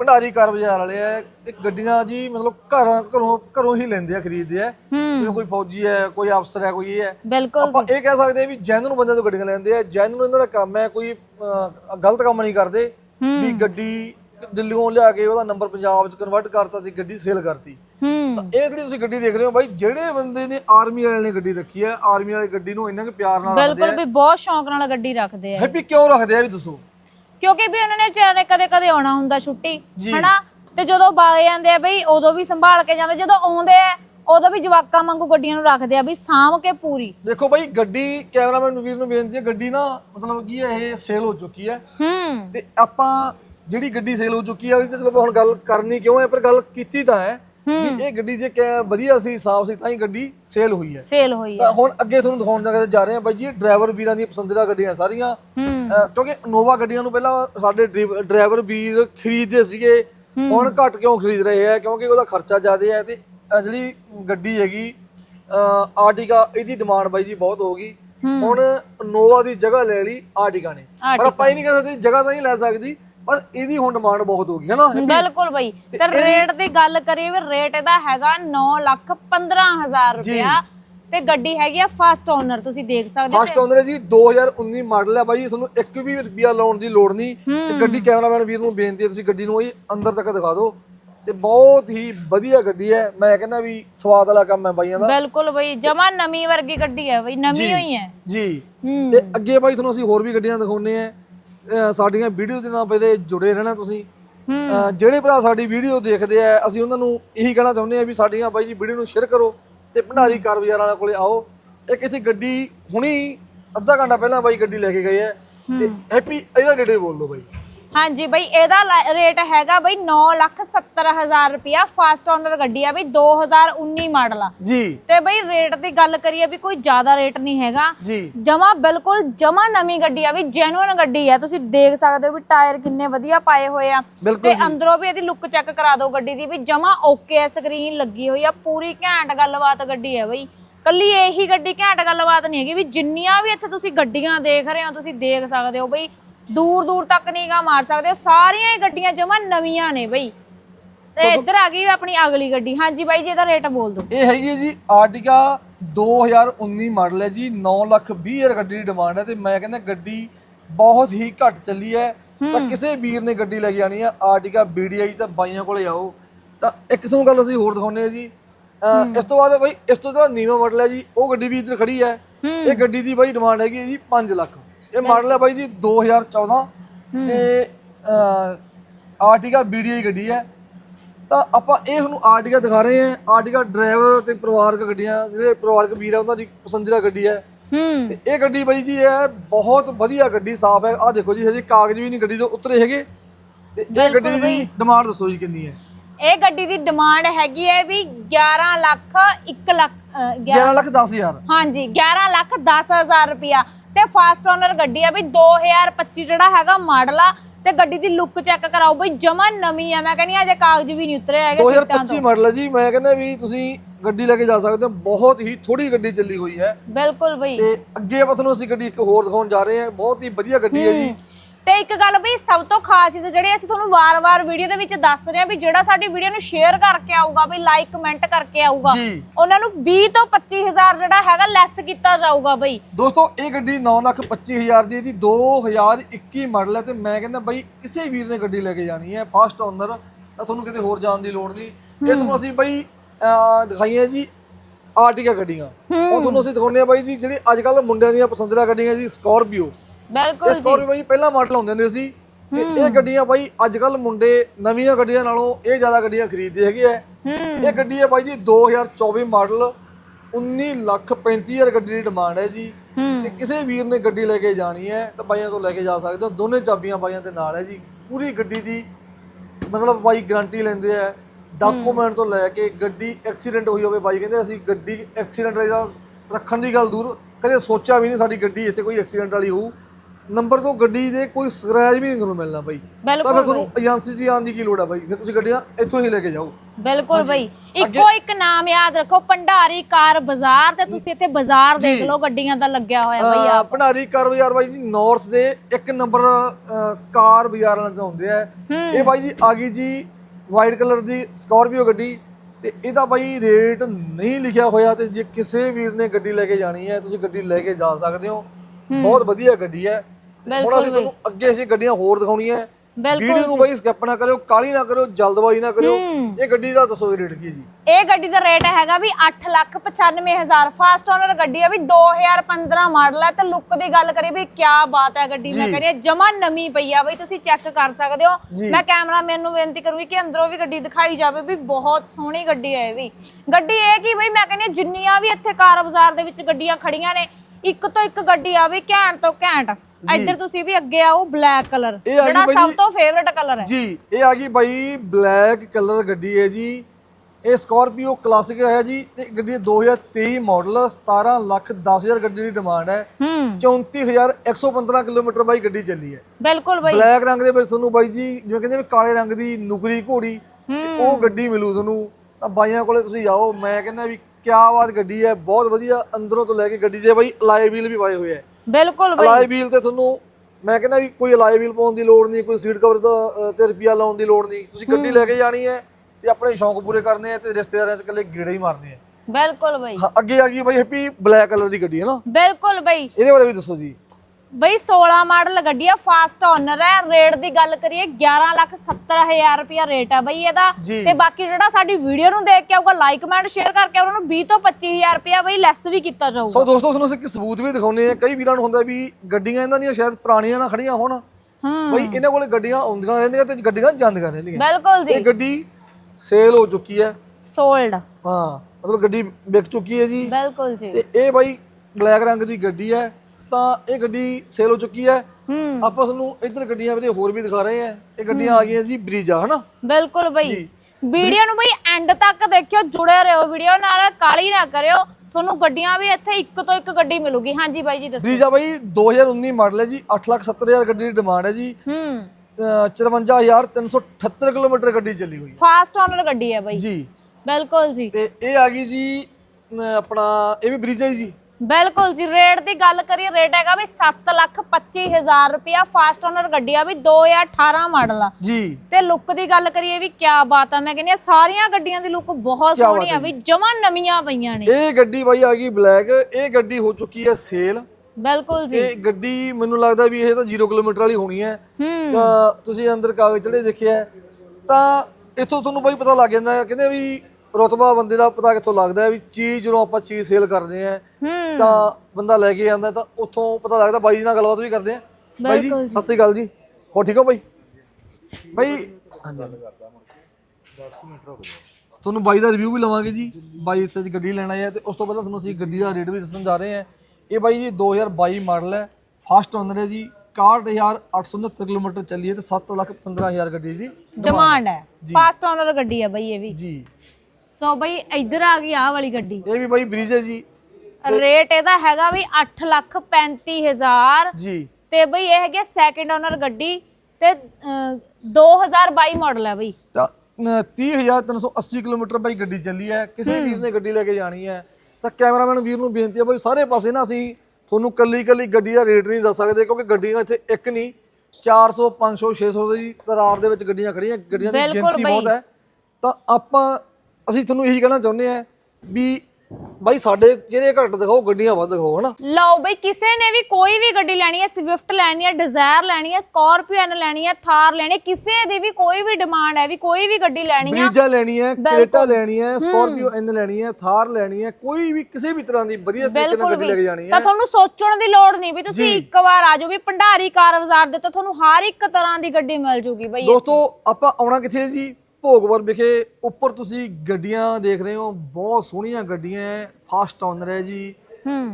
ਭੰਡਾਰੀ ਕਾਰ ਬਾਜ਼ਾਰ ਵਾਲੇ ਆ ਇਹ ਗੱਡੀਆਂ ਜੀ ਮਤਲਬ ਘਰਾਂ ਘਰੋਂ ਘਰੋਂ ਹੀ ਲੈਂਦੇ ਆ ਖਰੀਦਦੇ ਆ। ਜਿਵੇਂ ਕੋਈ ਫੌਜੀ ਹੈ ਕੋਈ ਅਫਸਰ ਹੈ ਕੋਈ ਇਹ ਹੈ। ਬਿਲਕੁਲ। ਆਪਾਂ ਇਹ ਕਹਿ ਸਕਦੇ ਆ ਵੀ ਜੈਨੂਨ ਬੰਦੇ ਤੋਂ ਗੱਡੀਆਂ ਲੈਂਦੇ ਆ। ਜੈਨੂਨ ਇਹਨਾਂ ਦਾ ਕੰਮ ਹੈ ਕੋਈ ਗਲਤ ਕੰਮ ਨਹੀਂ ਕਰਦੇ। ਵੀ ਗੱਡੀ ਦਿੱਲੀੋਂ ਲਿਆ ਕੇ ਉਹਦਾ ਨੰਬਰ ਪੰਜਾਬ 'ਚ ਕਨਵਰਟ ਕਰਤਾ ਤੇ ਗੱਡੀ ਸੇਲ ਕਰਤੀ। ਹੂੰ। ਇਹ ਜਿਹੜੀ ਤੁਸੀਂ ਗੱਡੀ ਦੇਖ ਰਹੇ ਹੋ ਬਾਈ ਜਿਹੜੇ ਬੰਦੇ ਨੇ ਆਰਮੀ ਵਾਲੇ ਨੇ ਗੱਡੀ ਰੱਖੀ ਹੈ ਆਰਮੀ ਵਾਲੀ ਗੱਡੀ ਨੂੰ ਇੰਨਾ ਕਿ ਪਿਆਰ ਨਾਲ ਰੱਖਦੇ ਬਿਲਕੁਲ ਵੀ ਬਹੁਤ ਸ਼ੌਂਕ ਨਾਲ ਗੱਡੀ ਰੱਖਦੇ ਆ। ਹੈਪੀ ਕਿਉਂ ਰੱਖਦੇ ਆ ਇਹ ਵੀ ਦੱਸੋ? ਕਿਉਂਕਿ ਵੀ ਉਹਨਾਂ ਨੇ ਨੇ ਕਦੇ ਕਦੇ ਆਉਣਾ ਹੁੰਦਾ ਛੁੱਟੀ ਜੀ। ਹਨਾ? ਤੇ ਜਦੋਂ ਬਾਏ ਜਾਂਦੇ ਆ ਬਈ ਉਦੋਂ ਵੀ ਸੰਭਾਲ ਕੇ ਜਾਂਦੇ ਜਦੋਂ ਆਉਂਦੇ ਆ ਉਦੋਂ ਵੀ ਜਵਾਕਾਂ ਵਾਂਗੂ ਗੱਡੀਆਂ ਨੂੰ ਰੱਖਦੇ ਆ ਵੀ ਸਾਂਭ ਕੇ ਪੂਰੀ। ਦੇਖੋ ਬਾਈ ਗੱਡੀ ਕੈਮਰਾਮੈਨ ਵੀਰ ਨੂੰ ਬੇਨਤੀ ਹੈ ਗੱਡੀ ਨਾ ਮਤਲਬ ਕੀ ਹੈ ਇਹ ਸੇਲ ਹੋ ਚੁੱਕੀ ਹੈ। ਹੂੰ। ਤੇ ਆਪਾਂ ਜਿਹੜੀ ਗੱਡੀ ਸੇਲ ਹੋ ਚੁੱਕੀ ਹੈ ਉਹਦੀ ਤਾਂ ਚਲੋ ਆਪਾਂ ਹੁਣ ਗੱਲ ਕਰਨੀ ਕਿਉਂ ਹੈ ਪਰ ਗੱਲ ਕੀਤੀ ਤਾਂ ਹੈ ਵੀ ਇਹ ਗੱਡੀ ਜੇ ਕਿ ਵਧੀਆ ਸੀ ਸਾਫ਼ ਸੀ ਤਾਂ ਹੀ ਗੱਡੀ ਸੇਲ ਹੋਈ ਹੈ। ਸੇਲ ਹੋਈ ਆ ਤਾਂ ਹੁਣ ਅੱਗੇ ਤੁਹਾਨੂੰ ਦਿਖਾਉਣ ਜਾ ਜਾ ਰਹੇ ਹਾਂ ਬਾਈ ਜੀ ਡਰਾਈਵਰ ਵੀਰਾਂ ਦੀਆਂ ਪਸੰਦੀਦਾ ਗੱਡੀਆਂ ਸਾਰੀਆਂ। ਹੂੰ। ਅਹ ਕਿਉਂਕਿ ਨੋਵਾ ਗੱਡੀਆਂ ਨੂੰ ਪਹਿਲਾਂ ਸਾਡੇ ਡਰਾਈਵਰ ਵੀਰ ਖਰੀਦਦੇ ਸੀਗੇ। ਹੁਣ ਘੱਟ ਕਿਉਂ ਖਰੀਦ ਰਹੇ ਆ? ਕਿਉਂਕਿ ਉਹਦਾ ਖਰਚਾ ਜ਼ਿਆਦਾ ਹੈ ਤੇ ਅਹ ਜਿਹੜੀ ਗੱਡੀ ਹੈਗੀ ਆਰਟਿਕਾ ਇਹਦੀ ਡਿਮਾਂਡ ਬਾਈ ਜੀ ਬਹੁਤ ਹੋ ਗਈ। ਹੁਣ ਨੋਵਾ ਦੀ ਜਗ੍ਹਾ ਲੈ ਲਈ ਆਰਟਿਕਾ ਨੇ। ਪਰ ਆਪਾਂ ਇਹ ਨਹੀਂ ਕਹਿ ਸਕਦੇ ਜਗ੍ਹਾ ਤਾਂ ਨਹੀਂ ਲੈ ਸਕਦੀ। ਪਰ ਇਹਦੀ ਹੁਣ ਡਿਮਾਂਡ ਬਹੁਤ ਹੋ ਗਈ ਹੈ ਨਾ? ਬਿਲਕੁਲ ਬਈ। ਤੇ ਰੇਟ ਦੀ ਗੱਲ ਕਰੀਏ ਵੀ ਰੇਟ ਇਹਦਾ ਹੈਗਾ 9 ਲੱਖ 15000 ਰੁਪਇਆ। ਤੇ ਗੱਡੀ ਹੈਗੀ ਆ ਫਸਟ ਓਨਰ ਤੁਸੀਂ ਦੇਖ ਸਕਦੇ ਹੋ ਫਸਟ ਓਨਰ ਜੀ 2019 ਮਾਡਲ ਹੈ ਬਾਈ ਤੁਹਾਨੂੰ 1 ਵੀ ਰੁਪਿਆ ਲਾਉਣ ਦੀ ਲੋੜ ਨਹੀਂ। ਤੇ ਗੱਡੀ ਕੈਮਰਾਮੈਨ ਵੀਰ ਨੂੰ ਬੇਨਤੀ ਹੈ ਤੁਸੀਂ ਗੱਡੀ ਨੂੰ ਹੀ ਅੰਦਰ ਤੱਕ ਦਿਖਾ ਦਿਓ। ਤੇ ਬਹੁਤ ਹੀ ਵਧੀਆ ਗੱਡੀ ਹੈ। ਮੈਂ ਕਹਿੰਦਾ ਵੀ ਸਵਾਦ ਵਾਲਾ ਕੰਮ ਹੈ ਬਾਈਆਂ ਦਾ। ਬਿਲਕੁਲ ਬਈ ਜਮਾ ਨਵੀਂ ਵਰਗੀ ਗੱਡੀ ਹੈ ਬਈ ਨਵੀਂ ਹੋਈ ਹੈ। ਜੀ। ਤੇ ਅੱਗੇ ਬਾਈ ਤੁਹਾਨੂੰ ਅਸੀਂ ਹੋਰ ਵੀ ਗੱਡੀਆਂ ਦਿਖਾਉਨੇ ਆ ਸਾਡੀਆਂ ਵੀਡੀਓ ਦੇ ਨਾਲ ਪਹਿਲੇ ਜੁੜੇ ਰਹਿਣਾ ਤੁਸੀਂ। ਜਿਹੜੇ ਭਰਾ ਸਾਡੀ ਵੀਡੀਓ ਦੇਖਦੇ ਆ ਅਸੀਂ ਉਹਨਾਂ ਨੂੰ ਇਹੀ ਕਹਿਣਾ ਚਾਹੁੰਦੇ ਆ ਵੀ ਸਾਡੀਆਂ ਬਾਈ ਜੀ ਵੀਡੀਓ ਨੂੰ ਸ਼ੇਅਰ ਕਰੋ ਤੇ ਭੰਡਾਰੀ ਕਾਰ ਬਾਜ਼ਾਰ ਵਾਲਿਆਂ ਕੋਲੇ ਆਓ। ਇੱਕ ਇੱਥੇ ਗੱਡੀ ਹੁਣੀ ਅੱਧਾ ਘੰਟਾ ਪਹਿਲਾਂ ਬਾਈ ਗੱਡੀ ਲੈ ਕੇ ਗਏ ਆ। ਤੇ ਹੈਪੀ ਇਹਦਾ ਰੇਟ ਬੋਲ ਲਓ ਬਾਈ। ਹਾਂਜੀ ਬਈ ਇਹਦਾ ਰੇਟ ਹੈਗਾ ਬਈ 9 ਲੱਖ 70 ਹਜ਼ਾਰ ਰੁਪਇਆ। ਫਾਸਟ ਓਨਰ ਗੱਡੀ ਆ ਬਈ 2019 ਮਾਡਲ ਆ। ਜੀ। ਤੇ ਬਈ ਰੇਟ ਦੀ ਗੱਲ ਕਰੀਏ ਵੀ ਕੋਈ ਜ਼ਿਆਦਾ ਰੇਟ ਨਹੀਂ ਹੈਗਾ। ਜੀ। ਜਮਾ ਬਿਲਕੁਲ ਜਮਾ ਨਵੀਂ ਗੱਡੀ ਆ ਵੀ ਜੈਨੂਇਨ ਗੱਡੀ ਆ। ਤੁਸੀਂ ਦੇਖ ਸਕਦੇ ਹੋ ਵੀ ਟਾਇਰ ਕਿੰਨੇ ਵਧੀਆ ਪਾਏ ਹੋਏ ਆ। ਤੇ ਅੰਦਰੋਂ ਵੀ ਇਹਦੀ ਲੁੱਕ ਚੈੱਕ ਕਰਾ ਦਿਓ ਗੱਡੀ ਦੀ ਵੀ ਜਮਾ ਓਕੇ ਆ ਸਕਰੀਨ ਲੱਗੀ ਹੋਈ ਆ। ਪੂਰੀ ਘੈਂਟ ਗੱਲਬਾਤ ਗੱਡੀ ਹੈ ਬਈ। ਕੱਲੀ ਇਹੀ ਗੱਡੀ ਘੈਂਟ ਗੱਲਬਾਤ ਨਹੀਂ ਹੈਗੀ ਵੀ ਜਿੰਨੀਆਂ ਵੀ ਇੱਥੇ ਤੁਸੀਂ ਗੱਡੀਆਂ ਦੇਖ ਰਹੇ ਹੋ ਤੁਸੀਂ ਦੇਖ ਸਕਦੇ ਹੋ ਬਈ ਦੂਰ ਦੂਰ ਤੱਕ ਨਿਗਾਹ ਮਾਰ ਸਕਦੇ ਹੋ। ਸਾਰੀਆਂ ਹੀ ਗੱਡੀਆਂ ਜਮਾ ਨਵੀਆਂ ਨੇ ਬਈ। ਤੇ ਇੱਧਰ ਆ ਗਈ ਆਪਣੀ ਅਗਲੀ ਗੱਡੀ। ਹਾਂਜੀ ਬਾਈ ਜੀ ਇਹਦਾ ਰੇਟ ਬੋਲ ਦਿਓ। ਇਹ ਹੈਗੀ ਹੈ ਜੀ ਆਰਟਿਕਾ 2019 ਮਾਡਲ ਹੈ ਜੀ 9 ਲੱਖ 20 ਹਜ਼ਾਰ ਗੱਡੀ ਦੀ ਡਿਮਾਂਡ ਹੈ ਤੇ ਮੈਂ ਕਹਿੰਦਾ ਗੱਡੀ ਬਹੁਤ ਹੀ ਘੱਟ ਚੱਲੀ ਹੈ। ਤਾਂ ਕਿਸੇ ਵੀਰ ਨੇ ਗੱਡੀ ਲੈ ਕੇ ਆਣੀ ਹੈ ਆਰਟਿਕਾ BDI ਤਾਂ ਬਾਈਆਂ ਕੋਲੇ ਆਓ। ਤਾਂ ਇੱਕ ਕਿਸਮ ਗੱਲ ਅਸੀਂ ਹੋਰ ਦਿਖਾਉਂਦੇ ਹਾਂ ਜੀ। ਅਹ ਇਸ ਤੋਂ ਬਾਅਦ ਬਈ ਇਸ ਤੋਂ ਬਾਅਦ ਨੀਵਾ ਮਾਡਲ ਹੈ ਜੀ ਉਹ ਗੱਡੀ ਵੀ ਇੱਧਰ ਖੜੀ ਹੈ। ਇਹ ਗੱਡੀ ਦੀ ਬਾਈ ਡਿਮਾਂਡ ਹੈਗੀ ਹੈ ਜੀ 5 ਲੱਖ। ਇਹ ਮਾਡਲ ਹੈ ਬਾਈ ਜੀ 2014 ਤੇ ਆਰਟਿਕਾ BDI ਗੱਡੀ ਹੈ। ਤਾਂ ਆਪਾਂ ਇਹ ਤੁਹਾਨੂੰ ਆਰਟਿਕਾ ਦਿਖਾ ਰਹੇ ਹਾਂ। ਆਰਟਿਕਾ ਡਰਾਈਵਰ ਤੇ ਪਰਿਵਾਰਕ ਗੱਡੀਆਂ ਜਿਹੜੇ ਪਰਿਵਾਰਕ ਵੀਰ ਆ ਉਹਨਾਂ ਦੀ ਪਸੰਦੀਦਾ ਗੱਡੀ ਹੈ। ਤੇ ਇਹ ਗੱਡੀ ਬਾਈ ਜੀ ਹੈ ਬਹੁਤ ਵਧੀਆ ਗੱਡੀ ਸਾਫ਼ ਹੈ। ਆਹ ਦੇਖੋ ਜੀ ਹਜੇ ਕਾਗਜ਼ ਵੀ ਨਹੀਂ ਗੱਡੀ ਤੋਂ ਉਤਰੇ ਹੈਗੇ। ਤੇ ਇਹ ਗੱਡੀ ਦੀ ਡਿਮਾਂਡ ਦੱਸੋ ਜੀ ਕਿੰਨੀ ਹੈ? ਇਹ ਗੱਡੀ ਦੀ ਡਿਮਾਂਡ ਹੈਗੀ ਹੈ ਵੀ 11 ਲੱਖ 1 ਲੱਖ ਅ, 11 11 ਲੱਖ 10 ਹਜ਼ਾਰ। ਹਾਂਜੀ 11 ਲੱਖ 10 ਹਜ਼ਾਰ ਰੁਪਿਆ ਤੇ ਫਾਸਟ ਓਨਰ ਗੱਡੀ ਆ ਵੀ 2025 ਜਿਹੜਾ ਹੈਗਾ ਮਾਡਲ ਆ ਤੇ ਗੱਡੀ ਦੀ ਲੁੱਕ ਚੈੱਕ ਕਰਾਓ ਬਈ ਜਮਾ ਨਵੀਂ ਆ। ਮੈਂ ਕਹਿੰਦੀ ਅਜੇ ਕਾਗਜ਼ ਵੀ ਨਹੀਂ ਉਤਰੇ ਹੈਗੇ ਸੀਟਾਂ 2025 ਮਾਡਲ ਜੀ ਮੈਂ ਕਹਿੰਦਾ ਵੀ ਤੁਸੀਂ ਗੱਡੀ ਲੈ ਕੇ ਜਾ ਸਕਦੇ ਹੋ ਬਹੁਤ ਹੀ ਥੋੜੀ ਗੱਡੀ ਚੱਲੀ ਹੋਈ ਹੈ। ਬਿਲਕੁਲ ਬਈ। ਤੇ ਅੱਗੇ ਆਪਾਂ ਤੁਹਾਨੂੰ ਅਸੀਂ ਗੱਡੀ ਇੱਕ ਹੋਰ ਦਿਖਾਉਣ ਜਾ ਰਹੇ ਹਾਂ ਬਹੁਤ ਹੀ ਵਧੀਆ ਗੱਡੀ ਹੈ ਜੀ। ਤੇ ਇੱਕ ਗੱਲ ਬਈ ਸਭ ਤੋਂ ਖਾਸ ਚੀਜ਼ ਜਿਹੜੀ ਅਸੀਂ ਤੁਹਾਨੂੰ ਵਾਰ-ਵਾਰ ਵੀਡੀਓ ਦੇ ਵਿੱਚ ਦੱਸ ਰਹੇ ਆ ਵੀ ਜਿਹੜਾ ਸਾਡੀ ਵੀਡੀਓ ਨੂੰ ਸ਼ੇਅਰ ਕਰਕੇ ਆਊਗਾ ਬਈ ਲਾਈਕ ਕਮੈਂਟ ਕਰਕੇ ਆਊਗਾ ਜੀ। ਉਹਨਾਂ ਨੂੰ 20 ਤੋਂ 25000 ਜਿਹੜਾ ਹੈਗਾ ਲੈਸ ਕੀਤਾ ਜਾਊਗਾ ਬਈ। ਦੋਸਤੋ ਇਹ ਗੱਡੀ 9 ਲੱਖ 25 ਹਜ਼ਾਰ ਦੀ ਹੈ ਜੀ 2021 ਮਾਡਲ ਹੈ ਤੇ ਮੈਂ ਕਹਿੰਦਾ ਬਾਈ ਕਿਸੇ ਵੀਰ ਨੇ ਗੱਡੀ ਲੈ ਕੇ ਜਾਣੀ ਹੈ ਫਸਟ ਓਨਰ ਤਾਂ ਤੁਹਾਨੂੰ ਕਿਤੇ ਹੋਰ ਜਾਣ ਦੀ ਲੋੜ ਨਹੀਂ। ਇਹ ਤੁਹਾਨੂੰ ਅਸੀਂ ਬਾਈ ਅਹ, ਦਿਖਾਈਆਂ ਜੀ ਆਰਟਿਕਾ ਗੱਡੀਆਂ। ਉਹ ਤੁਹਾਨੂੰ ਅਸੀਂ ਦਿਖਾਉਂਦੇ ਆ ਬਾਈ ਜੀ ਜਿਹੜੀ ਅੱਜ ਕੱਲ ਮੁੰਡਿਆਂ ਦੀਆਂ ਪਸੰਦੀਦਾ ਗੱਡੀਆਂ ਜੀ ਸਕਾਰਪੀਓ ਬਿਲਕੁਲ ਇਹ ਸਕਾਰਪੀਓ ਬਾਈ ਪਹਿਲਾਂ ਮਾਡਲ ਹੁੰਦੇ ਹੁੰਦੇ ਸੀ। ਤੇ ਇਹ ਗੱਡੀਆਂ ਬਾਈ ਅੱਜ ਕੱਲ ਮੁੰਡੇ ਨਵੀਆਂ ਗੱਡੀਆਂ ਨਾਲੋਂ ਇਹ ਜ਼ਿਆਦਾ ਗੱਡੀਆਂ ਖਰੀਦਦੇ ਹੈਗੇ ਆ। ਹੂੰ। ਇਹ ਗੱਡੀ ਹੈ ਬਾਈ ਜੀ 2024 ਮਾਡਲ 19 ਲੱਖ 35 ਹਜ਼ਾਰ ਗੱਡੀ ਦੀ ਡਿਮਾਂਡ ਹੈ ਜੀ। ਤੇ ਕਿਸੇ ਵੀਰ ਨੇ ਗੱਡੀ ਲੈ ਕੇ ਜਾਣੀ ਹੈ ਤਾਂ ਬਾਈਆਂ ਤੋਂ ਲੈ ਕੇ ਜਾ ਸਕਦੇ ਹੋ। ਦੋਨੇ ਚਾਬੀਆਂ ਬਾਈਆਂ ਦੇ ਨਾਲ ਹੈ ਜੀ। ਪੂਰੀ ਗੱਡੀ ਦੀ ਮਤਲਬ ਬਾਈ ਗਾਰੰਟੀ ਲੈਂਦੇ ਆ। ਡਾਕੂਮੈਂਟ ਤੋਂ ਲੈ ਕੇ ਗੱਡੀ ਐਕਸੀਡੈਂਟ ਹੋਈ ਹੋਵੇ ਬਾਈ ਕਹਿੰਦੇ ਅਸੀਂ ਗੱਡੀ ਐਕਸੀਡੈਂਟ ਵਾਲੀ ਦਾ ਰੱਖਣ ਦੀ ਗੱਲ ਦੂਰ। ਕਦੇ ਸੋਚਿਆ ਵੀ ਨਹੀਂ ਸਾਡੀ ਗੱਡੀ ਇੱਥੇ ਕੋਈ ਐਕਸੀਡੈਂਟ ਵਾਲੀ ਹੋਊ। ਨੰਬਰ ਤੋਂ ਗੱਡੀ ਦੇ ਕੋਈ ਸਕ੍ਰੈਚ ਵੀ ਨਹੀਂ ਤੁਹਾਨੂੰ ਮਿਲਣਾ ਬਾਈ। ਤਾਂ ਬਿਲਕੁਲ ਤੁਹਾਨੂੰ ਏਜੰਸੀ 'ਚ ਆਉਣ ਦੀ ਕੀ ਲੋੜ ਹੈ ਬਾਈ? ਫਿਰ ਤੁਸੀਂ ਗੱਡੀਆਂ ਇੱਥੋਂ ਹੀ ਲੈ ਕੇ ਜਾਓ। ਬਿਲਕੁਲ ਬਈ। ਇੱਕੋ ਇੱਕ ਨਾਮ ਯਾਦ ਰੱਖੋ ਭੰਡਾਰੀ ਕਾਰ ਬਾਜ਼ਾਰ ਤੇ ਤੁਸੀਂ ਇੱਥੇ ਬਾਜ਼ਾਰ ਦੇਖ ਲਓ ਗੱਡੀਆਂ ਦਾ ਲੱਗਿਆ ਹੋਇਆ ਬਈ ਅਹ ਭੰਡਾਰੀ ਕਾਰ ਬਾਜ਼ਾਰ ਬਾਈ ਜੀ ਨਾਰਥ ਦੇ ਇੱਕ ਨੰਬਰ ਅਹ, ਕਾਰ ਬਾਜ਼ਾਰ ਨਾਲ ਹੁੰਦੇ ਆ। ਇਹ ਬਾਈ ਜੀ ਆ ਗਈ ਜੀ ਵਾਈਟ ਕਲਰ ਦੀ ਸਕਾਰਪੀਓ ਗੱਡੀ। ਤੇ ਇਹਦਾ ਬਾਈ ਰੇਟ ਨਹੀਂ ਲਿਖਿਆ ਹੋਇਆ ਤੇ ਜੇ ਕਿਸੇ ਵੀਰ ਨੇ ਗੱਡੀ ਲੈ ਕੇ ਜਾਣੀ ਹੈ ਤੁਸੀਂ ਗੱਡੀ ਲੈ ਕੇ ਜਾ ਸਕਦੇ ਹੋ। ਬਹੁਤ ਵਧੀਆ ਗੱਡੀ ਹੈ। ਹੁਣ ਅਸੀਂ ਤੁਹਾਨੂੰ ਅੱਗੇ ਅਸੀਂ ਗੱਡੀਆਂ ਹੋਰ ਦਿਖਾਉਣੀਆਂ ਬਿਲਕੁਲ ਵੀਡੀਓ ਨੂੰ ਬਾਈ ਸਕਿਪ ਨਾ ਕਰਿਓ ਕਾਲੀ ਨਾ ਕਰਿਓ ਜਲਦਬਾਜ਼ੀ ਨਾ ਕਰਿਓ। ਇਹ ਗੱਡੀ ਦਾ ਦੱਸੋ ਰੇਟ ਕੀ ਹੈ ਜੀ? ਇਹ ਗੱਡੀ ਦਾ ਰੇਟ ਹੈਗਾ ਵੀ 8 ਲੱਖ 95000 ਫਾਸਟ ਓਨਰ ਗੱਡੀ ਹੈ ਵੀ 2015 ਮਾਡਲ ਹੈ ਤੇ ਲੁੱਕ ਦੀ ਗੱਲ ਕਰੀ ਵੀ ਕੀ ਬਾਤ ਹੈ ਗੱਡੀ ਮੈਂ ਕਹਿੰਦੀ ਜਮਾ ਨਵੀਂ ਪਈ ਆ ਬਈ ਤੁਸੀਂ ਚੈੱਕ ਕਰ ਸਕਦੇ ਹੋ। ਮੈਂ ਕੈਮਰਾਮੈਨ ਨੂੰ ਬੇਨਤੀ ਕਰੂੰਗੀ ਕਿ ਅੰਦਰੋਂ ਵੀ ਗੱਡੀ ਦਿਖਾਈ ਜਾਵੇ ਵੀ ਬਹੁਤ ਸੋਹਣੀ ਗੱਡੀ ਹੈ ਇਹ ਵੀ। ਗੱਡੀ ਇਹ ਕੀ ਬਈ ਮੈਂ ਕਹਿੰਦੀ ਜਿੰਨੀਆਂ ਵੀ ਇੱਥੇ ਕਾਰ ਬਾਜ਼ਾਰ ਦੇ ਵਿੱਚ ਗੱਡੀਆਂ ਖੜੀਆਂ ਨੇ ਇੱਕ ਤੋਂ ਇੱਕ ਗੱਡੀ ਆ ਵੀ ਘੈਂਟ ਤੋਂ ਘੈਂਟ। ਇੱਧਰ ਤੁਸੀਂ ਵੀ ਅੱਗੇ ਆਓ ਬਲੈਕ ਕਲਰ ਇਹ ਆ ਗਈ ਜਿਹੜਾ ਬਈ ਸਭ ਜੀ- ਤੋਂ ਫੇਵਰਟ ਕਲਰ ਹੈ। ਜੀ ਇਹ ਆ ਗਈ ਬਾਈ ਬਲੈਕ ਕਲਰ ਗੱਡੀ ਹੈ ਜੀ। ਇਹ ਸਕਾਰਪੀਓ ਕਲਾਸਿਕ ਹੈ ਜੀ। ਤੇ ਗੱਡੀ 2023 ਮਾਡਲ 17 ਲੱਖ 10 ਹਜ਼ਾਰ ਗੱਡੀ ਦੀ ਡਿਮਾਂਡ ਹੈ। ਹੂੰ। 34115 ਕਿਲੋਮੀਟਰ ਬਾਈ ਗੱਡੀ ਚੱਲੀ ਹੈ। ਬਿਲਕੁਲ ਬਈ। ਬਲੈਕ ਰੰਗ ਦੇ ਵਿੱਚ ਤੁਹਾਨੂੰ ਬਾਈ ਜੀ ਜਿਵੇਂ ਕਹਿੰਦੇ ਵੀ ਕਾਲੇ ਰੰਗ ਦੀ ਨੁਕਰੀ ਘੋੜੀ ਤੇ ਉਹ ਗੱਡੀ ਮਿਲੂ ਤੁਹਾਨੂੰ। ਤਾਂ ਬਾਈਆਂ ਕੋਲੇ ਤੁਸੀਂ ਜਾਓ। ਮੈਂ ਕਹਿੰਦਾ ਵੀ ਕਿਆ ਬਾਤ ਗੱਡੀ ਹੈ। ਬਹੁਤ ਵਧੀਆ। ਅੰਦਰੋਂ ਤੋਂ ਲੈ ਕੇ ਗੱਡੀ ਦੇ ਬਾਈ ਅਲਾਈ ਵੀਲ ਵੀ ਪਾਏ ਹੋਏ ਆ ਬਿਲਕੁਲ ਬਈ। ਅਲਾਈ ਵੀਲ ਤੇ ਤੁਹਾਨੂੰ ਮੈਂ ਕਹਿੰਦਾ ਵੀ ਕੋਈ ਅਲਾਈ ਵੀਲ ਪਾਉਣ ਦੀ ਲੋੜ ਨਹੀਂ ਕੋਈ ਸੀਟ ਕਵਰ ਦਾ ਤੇ ਰੁਪਿਆ ਲਾਉਣ ਦੀ ਲੋੜ ਨਹੀਂ। ਤੁਸੀਂ ਗੱਡੀ ਲੈ ਕੇ ਜਾਣੀ ਹੈ ਤੇ ਆਪਣੇ ਸ਼ੌਂਕ ਪੂਰੇ ਕਰਨੇ ਆ ਤੇ ਰਿਸ਼ਤੇਦਾਰਾਂ 'ਚ ਇਕੱਲੇ ਗੇੜੇ ਹੀ ਮਾਰਨੇ ਆ ਬਿਲਕੁਲ ਬਈ। ਅੱਗੇ ਆ ਗਈ ਬਾਈ ਹੈਪੀ ਬਲੈਕ ਕਲਰ ਦੀ ਗੱਡੀ ਹੈ ਨਾ? ਬਿਲਕੁਲ ਬਈ। ਇਹਦੇ ਬਾਰੇ ਵੀ ਦੱਸੋ ਜੀ। ਬਈ 16 ਮਾਡਲ ਗੱਡੀ ਆ ਫਾਸਟ ਓਨਰ ਹੈ ਰੇਟ ਦੀ ਗੱਲ ਕਰੀਏ 11 ਲੱਖ 70 ਹਜ਼ਾਰ ਰੁਪਿਆ ਰੇਟ ਆ ਬਈ ਇਹਦਾ। ਤੇ ਬਾਕੀ ਜਿਹੜਾ ਸਾਡੀ ਵੀਡੀਓ ਨੂੰ ਦੇਖ ਕੇ ਆਊਗਾ ਲਾਈਕ ਕਮੈਂਟ ਸ਼ੇਅਰ ਕਰਕੇ ਉਹਨਾਂ ਨੂੰ 20 ਤੋਂ 25000 ਰੁਪਿਆ ਬਈ ਲੈਸ ਵੀ ਕੀਤਾ ਜਾਊਗਾ। ਸੋ ਦੋਸਤੋ ਤੁਹਾਨੂੰ ਅਸੀਂ ਇੱਕ ਸਬੂਤ ਵੀ ਦਿਖਾਉਨੇ ਆ ਕਈ ਵੀਰਾਂ ਨੂੰ ਹੁੰਦਾ ਵੀ ਗੱਡੀਆਂ ਇਹਨਾਂ ਦੀਆਂ ਸ਼ਾਇਦ ਪੁਰਾਣੀਆਂ ਨਾ ਖੜੀਆਂ ਹੋਣ। ਬਈ ਇਹਨਾਂ ਕੋਲੇ ਗੱਡੀਆਂ ਆਉਂਦੀਆਂ ਰਹਿੰਦੀਆਂ ਤੇ ਗੱਡੀਆਂ ਜਾਂਦੀਆਂ ਰਹਿੰਦੀਆਂ। ਬਿਲਕੁਲ ਇਹ ਜੀ ਗੱਡੀ ਸੇਲ ਹੋ ਚੁੱਕੀ ਹੈ। ਸੋਲਡ ਹਾਂ ਮਤਲਬ ਗੱਡੀ ਵਿਕ ਚੁੱਕੀ ਹੈ ਜੀ। ਬਿਲਕੁਲ ਜੀ। ਤੇ ਇਹ ਬਾਈ ਬਲੈਕ ਰੰਗ ਦੀ ਗੱਡੀ ਹੈ। ਤਾਂ ਇਹ ਗੱਡੀ ਸੇਲ ਹੋ ਚੁੱਕੀ ਹੈ। ਹੂੰ। ਆਪਾਂ ਤੁਹਾਨੂੰ ਇੱਧਰ ਗੱਡੀਆਂ ਵੀਰੇ ਹੋਰ ਵੀ ਦਿਖਾ ਰਹੇ ਆ ਇਹ ਗੱਡੀਆਂ ਆ ਗਈਆਂ ਜੀ ਬਰੀਜਾ ਹਨਾ? ਬਿਲਕੁਲ ਬਈ। ਵੀਡੀਓ ਨੂੰ ਬਈ ਐਂਡ ਤੱਕ ਦੇਖਿਓ ਜੁੜੇ ਰਹੋ ਵੀਡੀਓ ਨਾਲ ਕਾਲੀ ਨਾ ਕਰਿਓ। ਤੁਹਾਨੂੰ ਗੱਡੀਆਂ ਵੀ ਇੱਥੇ ਇੱਕ ਤੋਂ ਇੱਕ ਗੱਡੀ ਮਿਲੂਗੀ। ਹਾਂਜੀ ਬਾਈ ਜੀ ਦੱਸੋ। ਬਰੀਜਾ ਬਾਈ 2019 ਮਾਡਲ ਹੈ ਜੀ। 870000 ਗੱਡੀ ਦੀ ਡਿਮਾਂਡ ਹੈ ਜੀ। ਹੂੰ। ਅਹ 54378 ਕਿਲੋਮੀਟਰ ਗੱਡੀ ਚੱਲੀ ਹੋਈ ਫਾਸਟ ਓਨਰ ਗੱਡੀ ਹੈ ਬਾਈ। ਜੀ। ਬਿਲਕੁਲ ਜੀ। ਤੇ ਇਹ ਆ ਗਈ ਜੀ ਆਪਣਾ ਇਹ ਵੀ ਬਰੀਜਾ ਹੀ ਜੀ। ਬਿਲਕੁਲ ਜੀ ਰੇਟ ਦੀ ਗੱਲ ਕਰੀਏ ਰੇਟ ਹੈਗਾ ਵੀ 7 ਲੱਖ 25 ਹਜ਼ਾਰ ਰੁਪਿਆ ਫਾਸਟ ਓਨਰ ਗੱਡੀ ਆ ਵੀ 2018 ਮਾਡਲ ਆ। ਜੀ। ਤੇ ਲੁੱਕ ਦੀ ਗੱਲ ਕਰੀਏ ਵੀ ਕਿਆ ਬਾਤ ਆ ਮੈਂ ਕਹਿੰਦੀ ਆ ਸਾਰੀਆਂ ਗੱਡੀਆਂ ਦੀ ਲੁੱਕ ਬਹੁਤ ਸੋਹਣੀ ਆ ਵੀ ਜਮਾਂ ਨਵੀਆਂ ਪਈਆਂ ਨੇ। ਇਹ ਗੱਡੀ ਬਾਈ ਆ ਗਈ ਬਲੈਕ ਇਹ ਗੱਡੀ ਹੋ ਚੁੱਕੀ ਹੈ ਸੇਲ ਬਿਲਕੁਲ ਜੀ। ਇਹ ਗੱਡੀ ਮੈਨੂੰ ਲੱਗਦਾ ਵੀ ਇਹ ਤਾਂ 0 ਕਿਲੋਮੀਟਰ ਵਾਲੀ ਹੋਣੀ ਹੈ। ਤਾਂ ਤੁਸੀਂ ਅੰਦਰ ਕਾਗਜ਼ ਜਿਹੜੇ ਦੇਖਿਆ ਤਾਂ ਇੱਥੋਂ ਤੁਹਾਨੂੰ ਬਾਈ ਪਤਾ ਲੱਗ ਜਾਂਦਾ ਕਹਿੰਦੇ ਵੀ ਰਤਬਾ ਬੰਦੇ ਦਾ ਪਤਾ ਕਿੱਥੋਂ ਲੱਗਦਾ ਹੈ ਵੀ ਚੀਜ਼ ਜਦੋਂ ਆਪਾਂ ਚੀਜ਼ ਸੇਲ ਕਰਦੇ ਆ ਹੂੰ। ਤਾਂ ਬੰਦਾ ਲੈ ਕੇ ਜਾਂਦਾ ਤਾਂ ਉੱਥੋਂ ਪਤਾ ਲੱਗਦਾ ਬਾਈ ਜੀ ਨਾਲ ਗੱਲਬਾਤ ਵੀ ਕਰਦੇ ਆ ਬਾਈ ਜੀ ਸਤਿ ਸ੍ਰੀ ਅਕਾਲ ਜੀ। ਹੋ ਠੀਕ ਹੋ ਬਾਈ? ਬਾਈ ਤੁਹਾਨੂੰ ਬਾਈ ਦਾ ਰਿਵਿਊ ਵੀ ਲਵਾਂਗੇ ਜੀ। ਬਾਈ ਇੱਥੇ ਜੀ ਗੱਡੀ ਲੈਣ ਆਇਆ ਤੇ ਉਸ ਤੋਂ ਪਹਿਲਾਂ ਤੁਹਾਨੂੰ ਅਸੀਂ ਗੱਡੀ ਦਾ ਰੇਟ ਵੀ ਦੱਸਣ ਜਾ ਰਹੇ ਹਾਂ। ਇਹ ਬਾਈ ਜੀ 2022 ਮਾਡਲ ਹੈ। ਫਾਸਟ ਓਨਰ ਹੈ ਜੀ। 61869 ਕਿਲੋਮੀਟਰ ਚੱਲੀ ਹੈ ਤੇ 7 ਲੱਖ 15000 ਗੱਡੀ ਦੀ ਡਿਮਾਂਡ ਹੈ। ਫਾਸਟ ਓਨਰ ਗੱਡੀ ਹੈ ਬਈ ਇਹ ਵੀ। ਜੀ। ਸੋ ਬਈ ਇੱਧਰ ਆ ਗਈ ਆਹ ਵਾਲੀ ਗੱਡੀ। ਇਹ ਵੀ ਬਾਈ ਬਰੀਜ ਹੈ ਜੀ। ਰੇਟ ਇਹਦਾ ਹੈਗਾ ਵੀ 8 ਲੱਖ 35 ਹਜ਼ਾਰ। ਜੀ। ਤੇ ਬਈ ਇਹ ਹੈਗੀ ਸੈਕਿੰਡ ਓਨਰ ਗੱਡੀ ਤੇ ਅਹ, 2022 ਮਾਡਲ ਹੈ ਬਈ। ਤਾਂ ਅਹ, 30380 ਕਿਲੋਮੀਟਰ ਬਾਈ ਗੱਡੀ ਚੱਲੀ ਹੈ। ਕਿਸੇ ਵੀਰ ਨੇ ਗੱਡੀ ਲੈ ਕੇ ਜਾਣੀ ਹੈ। ਤਾਂ ਕੈਮਰਾਮੈਨ ਵੀਰ ਨੂੰ ਬੇਨਤੀ ਹੈ ਬਾਈ ਸਾਰੇ ਪਾਸੇ ਨਾ ਅਸੀਂ ਤੁਹਾਨੂੰ ਕੱਲੀ ਕੱਲੀ ਗੱਡੀ ਦਾ ਰੇਟ ਨਹੀਂ ਦੱਸ ਸਕਦੇ ਕਿਉਂਕਿ ਗੱਡੀਆਂ ਇੱਥੇ ਇੱਕ ਨਹੀਂ 400 500 600 ਦੀ ਤਰਾਰ ਦੇ ਵਿੱਚ ਗੱਡੀਆਂ ਖੜੀਆਂ ਗੱਡੀਆਂ ਦੀ ਗਿਣਤੀ ਬਹੁਤ ਹੈ। ਤਾਂ ਆਪਾਂ ਅਸੀਂ ਤੁਹਾਨੂੰ ਇਹੀ ਕਹਿਣਾ ਚਾਹੁੰਦੇ ਆ ਵੀ ਬਾਈ ਸਾਡੇ ਜਿਹੜੇ ਘੱਟ ਦਿਖਾਓ ਗੱਡੀਆਂ ਵੱਧ ਦਿਖਾਓ ਹਨਾ ਲਓ ਬਈ ਕਿਸੇ ਨੇ ਵੀ ਕੋਈ ਵੀ ਗੱਡੀ ਲੈਣੀ ਹੈ ਸਵਿਫਟ ਲੈਣੀ ਹੈ ਡਿਜ਼ਾਇਰ ਲੈਣੀ ਹੈ ਸਕਾਰਪੀਓ ਲੈਣੀ ਹੈ ਥਾਰ ਲੈਣੀ ਹੈ ਕਿਸੇ ਦੀ ਵੀ ਕੋਈ ਵੀ ਡਿਮਾਂਡ ਹੈ ਵੀ ਕੋਈ ਵੀ ਗੱਡੀ ਲੈਣੀ ਹੈ ਬਰੀਜਾ ਲੈਣੀ ਹੈ ਕ੍ਰੇਟਾ ਲੈਣੀ ਹੈ ਸਕਾਰਪੀਓ ਐਨ ਲੈਣੀ ਹੈ ਥਾਰ ਲੈਣੀ ਹੈ ਕੋਈ ਵੀ ਕਿਸੇ ਵੀ ਤਰ੍ਹਾਂ ਦੀ ਵਧੀਆ ਤਰੀਕੇ ਨਾਲ ਬਿਲਕੁਲ ਗੱਡੀ ਲੈ ਕੇ ਜਾਣੀ ਹੈ ਤਾਂ ਤੁਹਾਨੂੰ ਸੋਚਣ ਦੀ ਲੋੜ ਨਹੀਂ ਵੀ ਤੁਸੀਂ ਇੱਕ ਵਾਰ ਆ ਜਾਓ ਵੀ ਭੰਡਾਰੀ ਕਾਰ ਬਾਜ਼ਾਰ ਦੇ ਤੋਂ ਤੁਹਾਨੂੰ ਹਰ ਇੱਕ ਤਰ੍ਹਾਂ ਦੀ ਗੱਡੀ ਮਿਲ ਜੂਗੀ ਬਈ ਦੋਸਤੋ ਆਪਾਂ ਆਉਣਾ ਕਿੱਥੇ ਜੀ ਭੋਗਪੁਰ ਵਿਖੇ ਉੱਪਰ ਤੁਸੀਂ ਗੱਡੀਆਂ ਦੇਖ ਰਹੇ ਹੋ ਬਹੁਤ ਸੋਹਣੀਆਂ ਗੱਡੀਆਂ ਹੈ ਫਾਸਟ ਓਨਰ ਹੈ ਜੀ।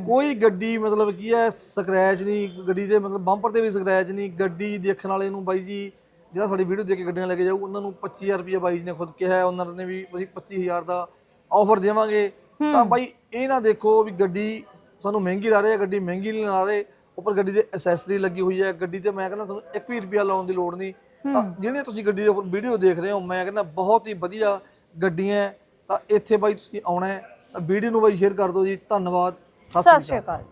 ਕੋਈ ਗੱਡੀ ਮਤਲਬ ਕੀ ਹੈ ਸਕ੍ਰੈਚ ਨਹੀਂ ਗੱਡੀ ਦੇ ਮਤਲਬ ਬੰਪਰ ਤੇ ਵੀ ਸਕ੍ਰੈਚ ਨਹੀਂ ਗੱਡੀ ਦੇਖਣ ਵਾਲੇ ਨੂੰ ਬਾਈ ਜੀ ਜਿਹੜਾ ਸਾਡੀ ਵੀਡੀਓ ਦੇਖ ਕੇ ਗੱਡੀਆਂ ਲੈ ਕੇ ਜਾਊ ਉਹਨਾਂ ਨੂੰ 25000 ਰੁਪਏ ਬਾਈ ਜੀ ਨੇ ਖੁਦ ਕਿਹਾ ਹੈ ਉਹਨਾਂ ਨੇ ਵੀ ਅਸੀਂ 25000 ਦਾ ਆਫਰ ਦੇਵਾਂਗੇ। ਤਾਂ ਬਾਈ ਇਹ ਨਾ ਦੇਖੋ ਵੀ ਗੱਡੀ ਸਾਨੂੰ ਮਹਿੰਗੀ ਲਾ ਰਹੇ ਆ ਗੱਡੀ ਮਹਿੰਗੀ ਨਹੀਂ ਲਾ ਰਹੇ ਉੱਪਰ ਗੱਡੀ ਦੇ ਐਸੈਸਰੀ ਲੱਗੀ ਹੋਈ ਹੈ ਗੱਡੀ ਤੇ ਮੈਂ ਕਹਿੰਦਾ ਤੁਹਾਨੂੰ 1 ਵੀ ਰੁਪਿਆ ਲਾਉਣ ਦੀ ਲੋੜ ਨਹੀਂ ਤਾਂ ਜਿਹੜੀਆਂ ਤੁਸੀਂ ਗੱਡੀ ਦੇ ਵੀਡੀਓ ਦੇਖ ਰਹੇ ਹੋ ਮੈਂ ਕਹਿੰਦਾ ਬਹੁਤ ਹੀ ਵਧੀਆ ਗੱਡੀਆਂ ਹੈ। ਤਾਂ ਇੱਥੇ ਬਾਈ ਤੁਸੀਂ ਆਉਣਾ ਹੈ। ਤਾਂ ਵੀਡੀਓ ਨੂੰ ਬਾਈ ਸ਼ੇਅਰ ਕਰ ਦਿਓ ਜੀ। ਧੰਨਵਾਦ। ਸਤਿ ਸ਼੍ਰੀ ਅਕਾਲ।